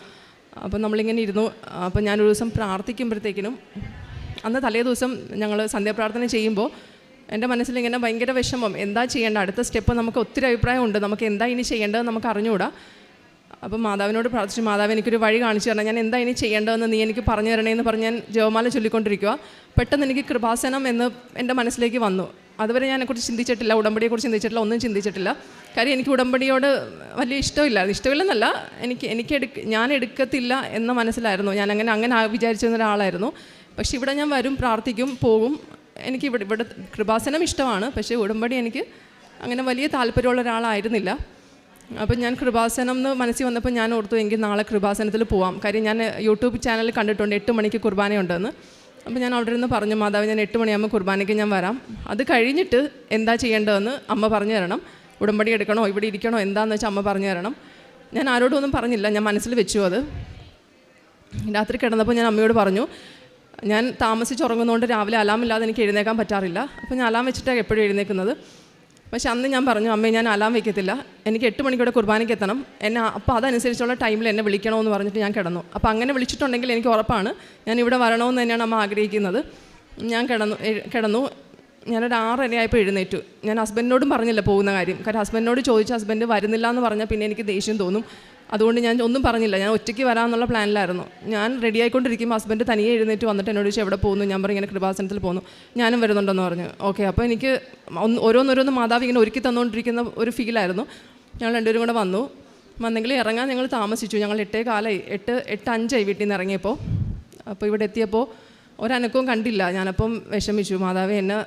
S1: അപ്പോൾ നമ്മളിങ്ങനെ ഇരുന്നു. അപ്പോൾ ഞാനൊരു ദിവസം പ്രാർത്ഥിക്കുമ്പോഴത്തേക്കിനും അന്ന് തലേ ദിവസം ഞങ്ങൾ സന്ധ്യാപ്രാർത്ഥന ചെയ്യുമ്പോൾ എന്റെ മനസ്സിൽ ഇങ്ങനെ ഭയങ്കര വിഷമം. എന്താ ചെയ്യേണ്ട അടുത്ത സ്റ്റെപ്പ് നമുക്ക് ഒത്തിരി അഭിപ്രായമുണ്ട് നമുക്ക് എന്താ ഇനി ചെയ്യേണ്ടത് നമുക്ക് അറിഞ്ഞുകൂടാ. അപ്പം മാതാവിനോട് പ്രാർത്ഥിച്ചു മാതാവ് എനിക്കൊരു വഴി കാണിച്ചു തരണം. ഞാൻ എന്താ ഇനി ചെയ്യേണ്ടതെന്ന് നീ എനിക്ക് പറഞ്ഞു തരണേന്ന് പറഞ്ഞ് ഞാൻ ജവമാല ചൊല്ലിക്കൊണ്ടിരിക്കുക പെട്ടെന്ന് എനിക്ക് കൃപാസനം എന്ന് എന്റെ മനസ്സിലേക്ക് വന്നു. അതുവരെ ഞാൻ അതിനെക്കുറിച്ച് ചിന്തിച്ചിട്ടില്ല. ഉടമ്പടിയെക്കുറിച്ച് ചിന്തിച്ചിട്ടില്ല. ഒന്നും ചിന്തിച്ചിട്ടില്ല. കാര്യം എനിക്ക് ഉടമ്പടിയോട് വലിയ ഇഷ്ടമില്ല ഇഷ്ടമില്ലെന്നല്ല എനിക്ക് എനിക്ക് എടുക്ക ഞാൻ എടുക്കത്തില്ല എന്ന മനസ്സിലായിരുന്നു. ഞാൻ അങ്ങനെ അങ്ങനെ വിചാരിച്ചിരുന്ന ഒരാളായിരുന്നു. പക്ഷേ ഇവിടെ ഞാൻ വരും പ്രാർത്ഥിക്കും പോകും. എനിക്ക് ഇവിടെ ഇവിടെ കൃപാസനം ഇഷ്ടമാണ് പക്ഷേ ഉടമ്പടി എനിക്ക് അങ്ങനെ വലിയ താല്പര്യമുള്ള ഒരാളായിരുന്നില്ല. അപ്പം ഞാൻ കൃപാസനം എന്ന് മനസ്സിൽ വന്നപ്പോൾ ഞാൻ ഓർത്തു എങ്കിൽ നാളെ കൃപാസനത്തിൽ പോവാം. കാര്യം ഞാൻ യൂട്യൂബ് ചാനലിൽ കണ്ടിട്ടുണ്ട് എട്ട് മണിക്ക് കുർബാനയുണ്ടെന്ന് അപ്പോൾ ഞാൻ അവിടെ നിന്ന് പറഞ്ഞു മാതാവ് ഞാൻ എട്ട് മണിയാകുമ്പോൾ കുർബാനയ്ക്ക് ഞാൻ വരാം. അത് കഴിഞ്ഞിട്ട് എന്താ ചെയ്യേണ്ടതെന്ന് അമ്മ പറഞ്ഞു തരണം. ഉടമ്പടി എടുക്കണോ ഇവിടെ ഇരിക്കണോ എന്താണെന്ന് വെച്ചാൽ അമ്മ പറഞ്ഞു തരണം. ഞാൻ ആരോടും ഒന്നും പറഞ്ഞില്ല ഞാൻ മനസ്സിൽ വെച്ചു അത്. രാത്രി കിടന്നപ്പോൾ ഞാൻ അമ്മയോട് പറഞ്ഞു ഞാൻ താമസിച്ച് ഉറങ്ങുന്നതുകൊണ്ട് രാവിലെ അലാം ഇല്ലാതെ എനിക്ക് എഴുന്നേക്കാൻ പറ്റാറില്ല. അപ്പോൾ ഞാൻ അലാം വെച്ചിട്ടാണ് എപ്പോഴും എഴുന്നേക്കുന്നത്. പക്ഷെ അന്ന് ഞാൻ പറഞ്ഞു അമ്മേ ഞാൻ അലാം വയ്ക്കത്തില്ല എനിക്ക് എട്ട് മണിക്കൂടെ കുർബാനയ്ക്ക് എത്തണം. എന്നെ അപ്പോൾ അതനുസരിച്ചുള്ള ടൈമിൽ എന്നെ വിളിക്കണമെന്ന് പറഞ്ഞിട്ട് ഞാൻ കിടന്നു. അപ്പോൾ അങ്ങനെ വിളിച്ചിട്ടുണ്ടെങ്കിൽ എനിക്ക് ഉറപ്പാണ്. ഞാൻ ഇവിടെ വരണമെന്ന് തന്നെയാണ് അമ്മ ആഗ്രഹിക്കുന്നത്. ഞാൻ കിടന്നു കിടന്നു. ഞാനൊരു ആറരയായപ്പോൾ എഴുന്നേറ്റു. ഞാൻ ഹസ്ബൻഡിനോടും പറഞ്ഞില്ല പോകുന്ന കാര്യം. കാരണം ഹസ്ബൻഡിനോട് ചോദിച്ച ഹസ്ബൻഡ് വരുന്നില്ല എന്ന് പറഞ്ഞാൽ പിന്നെ എനിക്ക് ദേഷ്യം തോന്നും. അതുകൊണ്ട് ഞാൻ ഒന്നും പറഞ്ഞില്ല. ഞാൻ ഒറ്റയ്ക്ക് വരാമെന്നുള്ള പ്ലാനിലായിരുന്നു. ഞാൻ റെഡി ആയിക്കൊണ്ടിരിക്കുമ്പോൾ ഹസ്ബൻഡ് തനിയെ എഴുന്നേറ്റ് വന്നിട്ട് എന്നോട് ചോദിച്ചു എവിടെ പോകുന്നു? ഞാൻ പറഞ്ഞു ഇങ്ങനെ കൃപാസനത്തിൽ പോകുന്നു. ഞാനും വരുന്നുണ്ടെന്ന് പറഞ്ഞു. ഓക്കെ അപ്പോൾ എനിക്ക് ഓരോന്നോരോന്ന് മാതാവ് ഇങ്ങനെ ഒരുക്കി തന്നുകൊണ്ടിരിക്കുന്ന ഒരു ഫീലായിരുന്നു ഞങ്ങൾ രണ്ടുപേരും കൂടെ വന്നു. വന്നെങ്കിൽ ഇറങ്ങാൻ ഞങ്ങൾ താമസിച്ചു. ഞങ്ങൾ എട്ടേ കാലമായി എട്ട് എട്ട് അഞ്ചായി വീട്ടിൽ നിന്ന് ഇറങ്ങിയപ്പോൾ അപ്പോൾ ഇവിടെ എത്തിയപ്പോൾ ഒരനക്കവും കണ്ടില്ല. ഞാനപ്പം വിഷമിച്ചു. മാതാവ് എന്നെ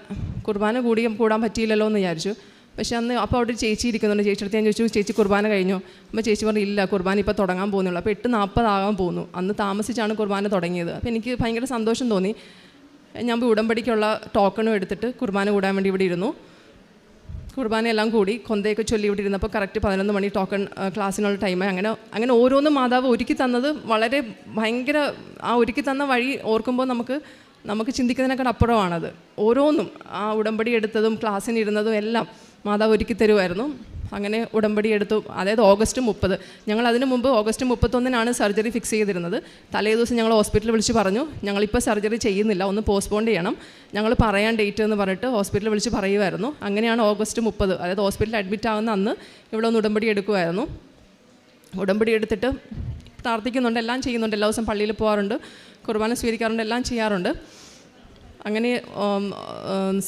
S1: കുർബാന കൂടി കൂടാൻ പറ്റിയില്ലല്ലോ എന്ന് വിചാരിച്ചു. പക്ഷെ അന്ന് അപ്പോൾ അവിടെ ഒരു ചേച്ചി ഇരിക്കുന്നുണ്ട്. ചേച്ചി അടുത്ത് ഞാൻ ചോദിച്ചു ചേച്ചി കുർബാന കഴിഞ്ഞു? അപ്പോൾ ചേച്ചി പറഞ്ഞു ഇല്ല കുർബാന ഇപ്പോൾ തുടങ്ങാൻ പോകുന്നുള്ളൂ. അപ്പോൾ എട്ട് നാൽപ്പതാകാൻ പോകുന്നു. അന്ന് താമസിച്ചാണ് കുർബാന തുടങ്ങിയത്. അപ്പോൾ എനിക്ക് ഭയങ്കര സന്തോഷം തോന്നി. ഞാൻ ഉടമ്പടിക്കുള്ള ടോക്കണും എടുത്തിട്ട് കുർബാന കൂടാൻ വേണ്ടി ഇവിടെ ഇരുന്നു. കുർബാനയെല്ലാം കൂടി കൊന്തയൊക്കെ ചൊല്ലി ഇവിടെ ഇരുന്നപ്പോൾ കറക്റ്റ് പതിനൊന്ന് മണി ടോക്കൺ ക്ലാസ്സിനുള്ള ടൈമായി അങ്ങനെ അങ്ങനെ ഓരോന്നും മാതാവ് ഒരുക്കി തന്നത് വളരെ ഭയങ്കര ആ ഒരുക്കി തന്ന വഴി ഓർക്കുമ്പോൾ നമുക്ക് നമുക്ക് ചിന്തിക്കുന്നതിനേക്കാൾ അപ്പുറമാണത്. ഓരോന്നും ആ ഉടമ്പടി എടുത്തതും ക്ലാസ്സിനിരുന്നതും എല്ലാം മാതാവ് ഒരുക്കി തരുമായിരുന്നു അങ്ങനെ ഉടമ്പടി എടുത്തു. അതായത് ഓഗസ്റ്റ് മുപ്പത്. ഞങ്ങൾ അതിന് മുമ്പ് ഓഗസ്റ്റ് മുപ്പത്തൊന്നിനാണ് സർജറി ഫിക്സ് ചെയ്തിരുന്നത്. തലേ ദിവസം ഞങ്ങൾ ഹോസ്പിറ്റലിൽ വിളിച്ച് പറഞ്ഞു ഞങ്ങളിപ്പോൾ സർജറി ചെയ്യുന്നില്ല. ഒന്ന് പോസ്റ്റ്പോൺ ചെയ്യണം. ഞങ്ങൾ പറയാൻ ഡേറ്റ് എന്ന് പറഞ്ഞിട്ട് ഹോസ്പിറ്റലിൽ വിളിച്ച് പറയുമായിരുന്നു അങ്ങനെയാണ് ഓഗസ്റ്റ് മുപ്പത്. അതായത് ഹോസ്പിറ്റലിൽ അഡ്മിറ്റ് ആകുന്ന അന്ന് ഇവിടെ ഒന്ന് ഉടമ്പടി എടുക്കുമായിരുന്നു ഉടമ്പടി എടുത്തിട്ട് പ്രാർത്ഥിക്കുന്നുണ്ട്. എല്ലാം ചെയ്യുന്നുണ്ട്. എല്ലാ ദിവസം പള്ളിയിൽ പോകാറുണ്ട് കുർബാന സ്വീകരിക്കാറുണ്ട്. എല്ലാം ചെയ്യാറുണ്ട്. അങ്ങനെ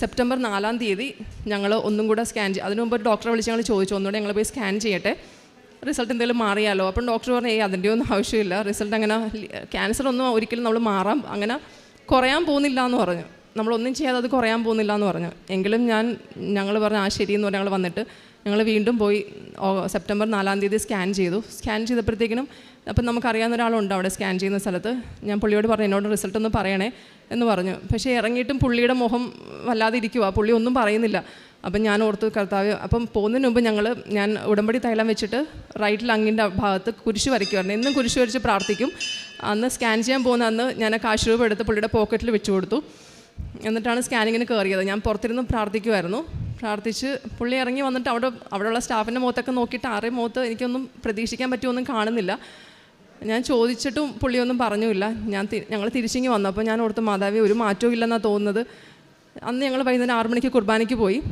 S1: സെപ്റ്റംബർ നാലാം തീയതി ഞങ്ങൾ ഒന്നും കൂടെ സ്കാൻ ചെയ്യും അതിനു മുമ്പ് ഡോക്ടറെ വിളിച്ച് ഞങ്ങൾ ചോദിച്ചു ഒന്നുകൂടെ ഞങ്ങൾ പോയി സ്കാൻ ചെയ്യട്ടെ. റിസൾട്ട് എന്തെങ്കിലും മാറിയാലോ? അപ്പം ഡോക്ടർ പറഞ്ഞു ഏയ് അതിന്റെ ഒന്നും ആവശ്യമില്ല. റിസൾട്ട് അങ്ങനെ ക്യാൻസർ ഒന്നും ഒരിക്കലും നമ്മൾ മാറാം. അങ്ങനെ കുറയാൻ പോകുന്നില്ല എന്ന് പറഞ്ഞു. നമ്മളൊന്നും ചെയ്യാതെ അത് കുറയാൻ പോകുന്നില്ല എന്ന് പറഞ്ഞു. എങ്കിലും ഞാൻ ഞങ്ങൾ പറഞ്ഞു ആ ശരി എന്ന് പറഞ്ഞ് ഞങ്ങൾ വന്നിട്ട് ഞങ്ങൾ വീണ്ടും പോയി സെപ്റ്റംബർ നാലാം തീയതി സ്കാൻ ചെയ്തു. സ്കാൻ ചെയ്തപ്പോഴത്തേക്കിനും അപ്പം നമുക്കറിയാവുന്ന ഒരാളുണ്ട് അവിടെ സ്കാൻ ചെയ്യുന്ന സ്ഥലത്ത്. ഞാൻ പുള്ളിയോട് പറഞ്ഞു എന്നോട് റിസൾട്ട് ഒന്ന് പറയണേ എന്ന് പറഞ്ഞു. പക്ഷേ ഇറങ്ങിയിട്ടും പുള്ളിയുടെ മുഖം വല്ലാതെ ഇരിക്കുക പുള്ളി ഒന്നും പറയുന്നില്ല. അപ്പം ഞാൻ ഓർത്തു കർത്താവ് അപ്പം പോകുന്നതിന് മുമ്പ് ഞങ്ങൾ ഞാൻ ഉടമ്പടി തൈലം വെച്ചിട്ട് റൈറ്റിൽ അങ്ങിന്റെ ഭാഗത്ത് കുരിശ് വരയ്ക്കുമായിരുന്നു എന്നും കുരിശ് വരച്ച് പ്രാർത്ഥിക്കും. അന്ന് സ്കാൻ ചെയ്യാൻ പോകുന്ന അന്ന് ഞാൻ കാശ് രൂപ എടുത്ത് പുള്ളിയുടെ പോക്കറ്റിൽ വെച്ചു കൊടുത്തു. എന്നിട്ടാണ് സ്കാനിങ്ങിന് കയറിയത് ഞാൻ പുറത്തിരുന്ന് പ്രാർത്ഥിക്കുമായിരുന്നു പ്രാർത്ഥിച്ച് പുള്ളി ഇറങ്ങി വന്നിട്ട് അവിടെ അവിടെയുള്ള സ്റ്റാഫിന്റെ മുഖത്തൊക്കെ നോക്കിയിട്ട് ആരെയും മുഖത്ത് എനിക്കൊന്നും പ്രതീക്ഷിക്കാൻ പറ്റുമൊന്നും കാണുന്നില്ല. ഞാൻ ചോദിച്ചിട്ടും പുള്ളിയൊന്നും പറഞ്ഞില്ല ഞാൻ ഞങ്ങൾ തിരിച്ചിങ്ങി വന്നു. അപ്പോൾ ഞാൻ ഓർത്ത് മാതാവി ഒരു മാറ്റവും ഇല്ലെന്നാണ് തോന്നുന്നത്. അന്ന് ഞങ്ങൾ വൈകുന്നേരം ആറു മണിക്ക് കുർബാനയ്ക്ക് പോയി.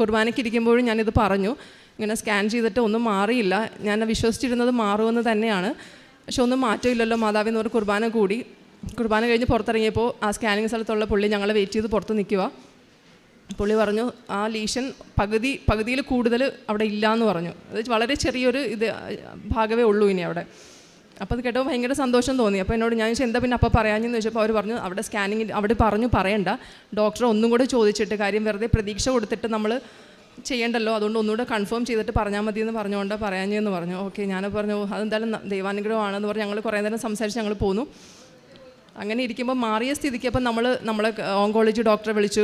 S1: കുർബാനയ്ക്ക് ഇരിക്കുമ്പോഴും ഞാനിത് പറഞ്ഞു. ഇങ്ങനെ സ്കാൻ ചെയ്തിട്ട് ഒന്നും മാറിയില്ല. ഞാൻ വിശ്വസിച്ചിരുന്നത് മാറുമെന്ന് തന്നെയാണ്. പക്ഷെ ഒന്നും മാറ്റമില്ലല്ലോ മാതാവി എന്ന് പറഞ്ഞ കുർബാന കൂടി. കുർബാന കഴിഞ്ഞ് പുറത്തിറങ്ങിയപ്പോൾ ആ സ്കാനിങ് സ്ഥലത്തുള്ള പുള്ളി ഞങ്ങളെ വെയിറ്റ് ചെയ്ത് പുറത്ത് നിൽക്കുക. പുള്ളി പറഞ്ഞു ആ ലീഷൻ പകുതി പകുതിയിൽ കൂടുതൽ അവിടെ ഇല്ല എന്ന് പറഞ്ഞു. അത് വളരെ ചെറിയൊരു ഇത് ഭാഗമേ ഉള്ളൂ ഇനി അവിടെ. അപ്പോൾ അത് കേട്ടപ്പോൾ ഭയങ്കര സന്തോഷം തോന്നി. അപ്പോൾ എന്നോട് ഞാൻ ചോദിച്ചാൽ എന്താ പിന്നെ അപ്പോൾ പറയാഞ്ഞെന്ന് ചോദിച്ചപ്പോൾ അവർ പറഞ്ഞു അവിടെ സ്കാനിങ്ങിൽ അവിടെ പറഞ്ഞു പറയണ്ട. ഡോക്ടറെ ഒന്നും കൂടെ ചോദിച്ചിട്ട് കാര്യം വെറുതെ പ്രതീക്ഷ കൊടുത്തിട്ട് നമ്മൾ ചെയ്യണ്ടല്ലോ. അതുകൊണ്ട് ഒന്നുകൂടെ കൺഫേം ചെയ്തിട്ട് പറഞ്ഞാൽ മതി എന്ന് പറഞ്ഞുകൊണ്ട് പറയാഞ്ഞെന്ന് പറഞ്ഞു. ഓക്കെ ഞാൻ പറഞ്ഞു അതെന്തായാലും ദൈവാനുഗ്രഹമാണെന്ന് പറഞ്ഞ് ഞങ്ങൾ കുറേ നേരം സംസാരിച്ച് ഞങ്ങൾ പോന്നു. അങ്ങനെ ഇരിക്കുമ്പോൾ മാറിയ സ്ഥിതിക്ക് അപ്പം നമ്മൾ നമ്മളെ ഓങ്കോളജി ഡോക്ടറെ വിളിച്ചു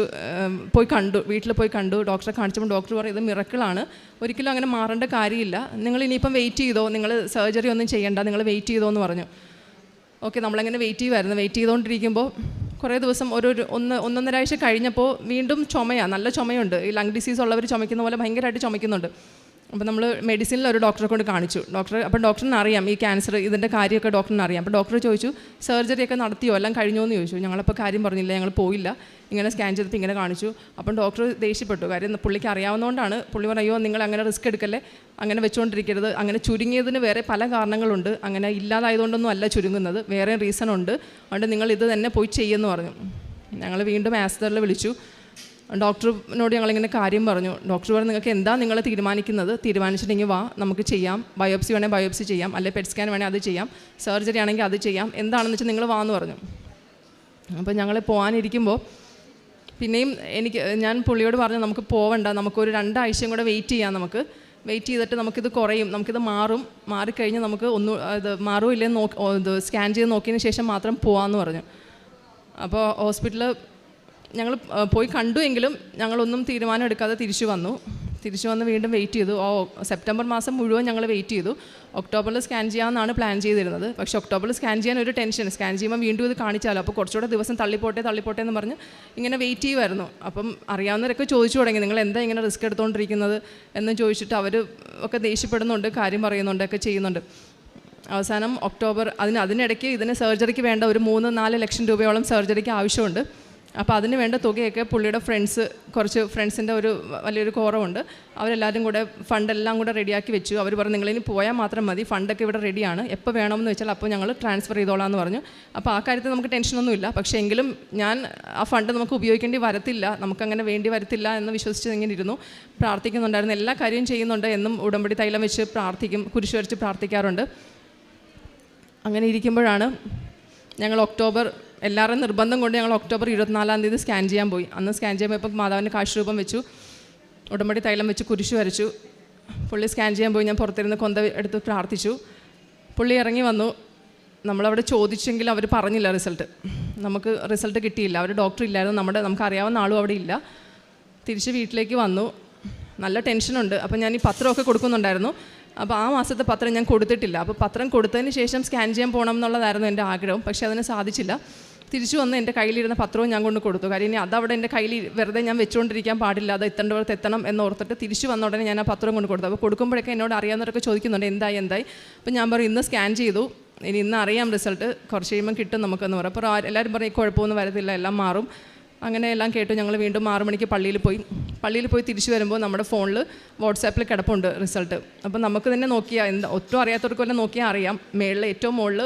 S1: പോയി കണ്ടു വീട്ടിൽ പോയി കണ്ടു ഡോക്ടറെ കാണിച്ചപ്പോൾ ഡോക്ടർ പറയുന്നത് മിറക്കിളാണ് ഒരിക്കലും അങ്ങനെ മാറേണ്ട കാര്യമില്ല. നിങ്ങൾ ഇനിയിപ്പം വെയിറ്റ് ചെയ്തോ നിങ്ങൾ സർജറി ഒന്നും ചെയ്യേണ്ട നിങ്ങൾ വെയിറ്റ് ചെയ്തോ എന്ന് പറഞ്ഞു. ഓക്കെ നമ്മളങ്ങനെ വെയിറ്റ് ചെയ്യുമായിരുന്നു വെയിറ്റ് ചെയ്തുകൊണ്ടിരിക്കുമ്പോൾ കുറേ ദിവസം ഒരു ഒന്ന് ഒന്നൊന്നരാഴ്ച കഴിഞ്ഞപ്പോൾ വീണ്ടും ചുമയാണ് നല്ല ചുമയുണ്ട്. ഈ ലങ് ഡിസീസ് ഉള്ളവർ ചുമയ്ക്കുന്ന പോലെ ഭയങ്കരമായിട്ട് ചുമയ്ക്കുന്നുണ്ട്. അപ്പോൾ നമ്മൾ മെഡിസിനിൽ ഒരു ഡോക്ടറെ കൊണ്ട് കാണിച്ചു. ഡോക്ടർ അപ്പം ഡോക്ടറിന് അറിയാം ഈ ക്യാൻസർ ഇതിന്റെ കാര്യമൊക്കെ ഡോക്ടറിന് അറിയാം. അപ്പോൾ ഡോക്ടർ ചോദിച്ചു സർജറി ഒക്കെ നടത്തിയോ? എല്ലാം കഴിഞ്ഞോ? എന്ന് ചോദിച്ചു. ഞങ്ങളപ്പോൾ കാര്യം പറഞ്ഞില്ല ഞങ്ങൾ പോയില്ല. ഇങ്ങനെ സ്കാൻ ചെയ്തിട്ട് ഇങ്ങനെ കാണിച്ചു. അപ്പം ഡോക്ടർ ദേഷ്യപ്പെട്ടു. കാര്യം പുള്ളിക്ക് അറിയാവുന്നതുകൊണ്ടാണ് പുള്ളി അയ്യോ നിങ്ങൾ അങ്ങനെ റിസ്ക് എടുക്കല്ലേ? അങ്ങനെ വെച്ചുകൊണ്ടിരിക്കരുത് അങ്ങനെ ചുരുങ്ങിയതിന് വേറെ പല കാരണങ്ങളുണ്ട്. അങ്ങനെ ഇല്ലാതായതുകൊണ്ടൊന്നും അല്ല ചുരുങ്ങുന്നത്. വേറെ റീസൺ ഉണ്ട്. അതുകൊണ്ട് നിങ്ങൾ ഇത് തന്നെ പോയി ചെയ്യുമെന്ന് പറഞ്ഞു. ഞങ്ങൾ വീണ്ടും ആസ്തറിൽ വിളിച്ചു. ഡോക്ടറിനോട് ഞങ്ങളിങ്ങനെ കാര്യം പറഞ്ഞു. ഡോക്ടർ പറഞ്ഞു നിങ്ങൾക്ക് എന്താ നിങ്ങൾ തീരുമാനിക്കുന്നത്? തീരുമാനിച്ചിട്ടുണ്ടെങ്കിൽ വാ നമുക്ക് ചെയ്യാം. ബയോപ്സി വേണേൽ ബയോപ്സി ചെയ്യാം. അല്ലെങ്കിൽ പെറ്റ് സ്കാൻ വേണേൽ അത് ചെയ്യാം. സർജറി ആണെങ്കിൽ അത് ചെയ്യാം. എന്താണെന്ന് വെച്ചാൽ നിങ്ങൾ വാ എന്ന് പറഞ്ഞു. അപ്പോൾ ഞങ്ങൾ പോകാനിരിക്കുമ്പോൾ പിന്നെയും എനിക്ക് ഞാൻ പുള്ളിയോട് പറഞ്ഞു നമുക്ക് പോവണ്ട. നമുക്കൊരു രണ്ടാഴ്ചയും കൂടെ വെയിറ്റ് ചെയ്യാം നമുക്ക്. വെയിറ്റ് ചെയ്തിട്ട് നമുക്കിത് കുറയും. നമുക്കിത് മാറും. മാറിക്കഴിഞ്ഞ് നമുക്ക് ഒന്നും ഇത് മാറുമില്ലെന്ന് നോക്കി സ്കാൻ ചെയ്ത് നോക്കിയതിന് ശേഷം മാത്രം പോകാമെന്ന് പറഞ്ഞു. അപ്പോൾ ഹോസ്പിറ്റലിൽ ഞങ്ങൾ പോയി കണ്ടു എങ്കിലും ഞങ്ങളൊന്നും തീരുമാനം എടുക്കാതെ തിരിച്ചു വന്നു. തിരിച്ചു വന്ന് വീണ്ടും വെയിറ്റ് ചെയ്തു. ഓ സെപ്റ്റംബർ മാസം മുഴുവൻ ഞങ്ങൾ വെയിറ്റ് ചെയ്തു. ഒക്ടോബറിൽ സ്കാൻ ചെയ്യാമെന്നാണ് പ്ലാൻ ചെയ്തിരുന്നത്. പക്ഷേ ഒക്ടോബറിൽ സ്കാൻ ചെയ്യാൻ ഒരു ടെൻഷൻ സ്കാൻ ചെയ്യുമ്പോൾ വീണ്ടും ഇത് കാണിച്ചാലോ? അപ്പോൾ കുറച്ചുകൂടെ ദിവസം തള്ളിപ്പോട്ടെ തള്ളിപ്പോട്ടെ എന്ന് പറഞ്ഞ് ഇങ്ങനെ വെയിറ്റ് ചെയ്യുമായിരുന്നു അപ്പം അറിയാവുന്നവരൊക്കെ ചോദിച്ചു തുടങ്ങി നിങ്ങൾ എന്താ ഇങ്ങനെ റിസ്ക് എടുത്തുകൊണ്ടിരിക്കുന്നത് എന്ന് ചോദിച്ചിട്ട് അവർ ഒക്കെ ദേഷ്യപ്പെടുന്നുണ്ട് കാര്യം പറയുന്നുണ്ട് ഒക്കെ ചെയ്യുന്നുണ്ട്. അവസാനം ഒക്ടോബർ അതിന് അതിനിടയ്ക്ക് ഇതിന് സർജറിക്ക് വേണ്ട ഒരു മൂന്ന് നാല് ലക്ഷം രൂപയോളം സർജറിക്ക് ആവശ്യമുണ്ട്. അപ്പോൾ അതിന് വേണ്ട തുകയൊക്കെ പുള്ളിയുടെ ഫ്രണ്ട്സ് കുറച്ച് ഫ്രണ്ട്സിന്റെ ഒരു വലിയൊരു കുറവുണ്ട്. അവരെല്ലാവരും കൂടെ ഫണ്ടെല്ലാം കൂടെ റെഡിയാക്കി വെച്ചു. അവർ പറഞ്ഞു നിങ്ങളിനി പോയാൽ മാത്രം മതി ഫണ്ടൊക്കെ ഇവിടെ റെഡിയാണ് എപ്പോൾ വേണമെന്ന് വെച്ചാൽ അപ്പോൾ ഞങ്ങൾ ട്രാൻസ്ഫർ ചെയ്തോളാം എന്ന് പറഞ്ഞു. അപ്പോൾ ആ കാര്യത്തിൽ നമുക്ക് ടെൻഷനൊന്നുമില്ല പക്ഷേ എങ്കിലും ഞാൻ ആ ഫണ്ട് നമുക്ക് ഉപയോഗിക്കേണ്ടി വരത്തില്ല. നമുക്കങ്ങനെ വേണ്ടി വരത്തില്ല എന്ന് വിശ്വസിച്ച് ഇങ്ങനെ ഇരുന്നു. പ്രാർത്ഥിക്കുന്നുണ്ടായിരുന്നു. എല്ലാ കാര്യവും ചെയ്യുന്നുണ്ട് എന്നും ഉടമ്പടി തൈലം വെച്ച് പ്രാർത്ഥിക്കും കുരിശ് വരച്ച് പ്രാർത്ഥിക്കാറുണ്ട്. അങ്ങനെ ഇരിക്കുമ്പോഴാണ് ഞങ്ങൾ ഒക്ടോബർ എല്ലാവരുടെയും നിർബന്ധം കൊണ്ട് ഞങ്ങൾ ഒക്ടോബർ ഇരുപത്തിനാലാം തീയതി സ്കാൻ ചെയ്യാൻ പോയി. അന്ന് സ്കാൻ ചെയ്യുമ്പോൾ മാതാവിന്റെ കാശ് രൂപം വെച്ചു. ഉടമ്പടി തൈലം വെച്ച് കുരിശു വരച്ചു. പുള്ളി സ്കാൻ ചെയ്യാൻ പോയി. ഞാൻ പുറത്തിരുന്ന് കൊന്ത എടുത്ത് പ്രാർത്ഥിച്ചു. പുള്ളി ഇറങ്ങി വന്നു. നമ്മളവിടെ ചോദിച്ചെങ്കിൽ അവർ പറഞ്ഞില്ല റിസൾട്ട്. നമുക്ക് റിസൾട്ട് കിട്ടിയില്ല. അവർ ഡോക്ടർ ഇല്ലായിരുന്നു. നമ്മുടെ നമുക്ക് അറിയാവുന്ന ആളും അവിടെ ഇല്ല. തിരിച്ച് വീട്ടിലേക്ക് വന്നു. നല്ല ടെൻഷനുണ്ട് അപ്പോൾ ഞാൻ ഈ പത്രമൊക്കെ കൊടുക്കുന്നുണ്ടായിരുന്നു. അപ്പോൾ ആ മാസത്തെ പത്രം ഞാൻ കൊടുത്തിട്ടില്ല. അപ്പോൾ പത്രം കൊടുത്തതിന് ശേഷം സ്കാൻ ചെയ്യാൻ പോകണം എന്നുള്ളതായിരുന്നു എന്റെ ആഗ്രഹം. പക്ഷേ അതിന് സാധിച്ചില്ല. തിരിച്ചു വന്ന് എന്റെ കയ്യിലിരുന്ന പത്രവും ഞാൻ കൊണ്ട് കൊടുത്തു. കാര്യം ഇനി അതവിടെ എന്റെ കയ്യിൽ വെറുതെ ഞാൻ വെച്ചുകൊണ്ടിരിക്കാൻ പാടില്ല. അത് എത്തേണ്ടവർക്ക് എത്തണം എന്ന് എന്നോർത്തിട്ട് തിരിച്ചു വന്ന ഉടനെ ഞാൻ ആ പത്രം കൊണ്ട് കൊടുത്തു. അപ്പോൾ കൊടുക്കുമ്പോഴൊക്കെ എന്നോട് അറിയാവുന്നവരൊക്കെ ചോദിക്കുന്നുണ്ട് എന്തായി എന്തായി? അപ്പോൾ ഞാൻ പറയും ഇന്ന് സ്കാൻ ചെയ്തു. ഇനി ഇന്ന് അറിയാം റിസൾട്ട്. കുറച്ച് കഴിയുമ്പോൾ കിട്ടും നമുക്കെന്ന് പറയും. അപ്പോൾ എല്ലാവരും പറയും കുഴപ്പമൊന്നും വരത്തില്ല. എല്ലാം മാറും. അങ്ങനെ എല്ലാം കേട്ടു. ഞങ്ങൾ വീണ്ടും ആറു മണിക്ക് പള്ളിയിൽ പോയി. പള്ളിയിൽ പോയി തിരിച്ചു വരുമ്പോൾ നമ്മുടെ ഫോണിൽ വാട്സാപ്പിൽ കിടപ്പുണ്ട് റിസൾട്ട്. അപ്പോൾ നമുക്ക് തന്നെ നോക്കിയാൽ എന്താ ഒട്ടും അറിയാത്തവർക്ക് വല്ല നോക്കിയാൽ അറിയാം. മേളിൽ ഏറ്റവും മുകളിൽ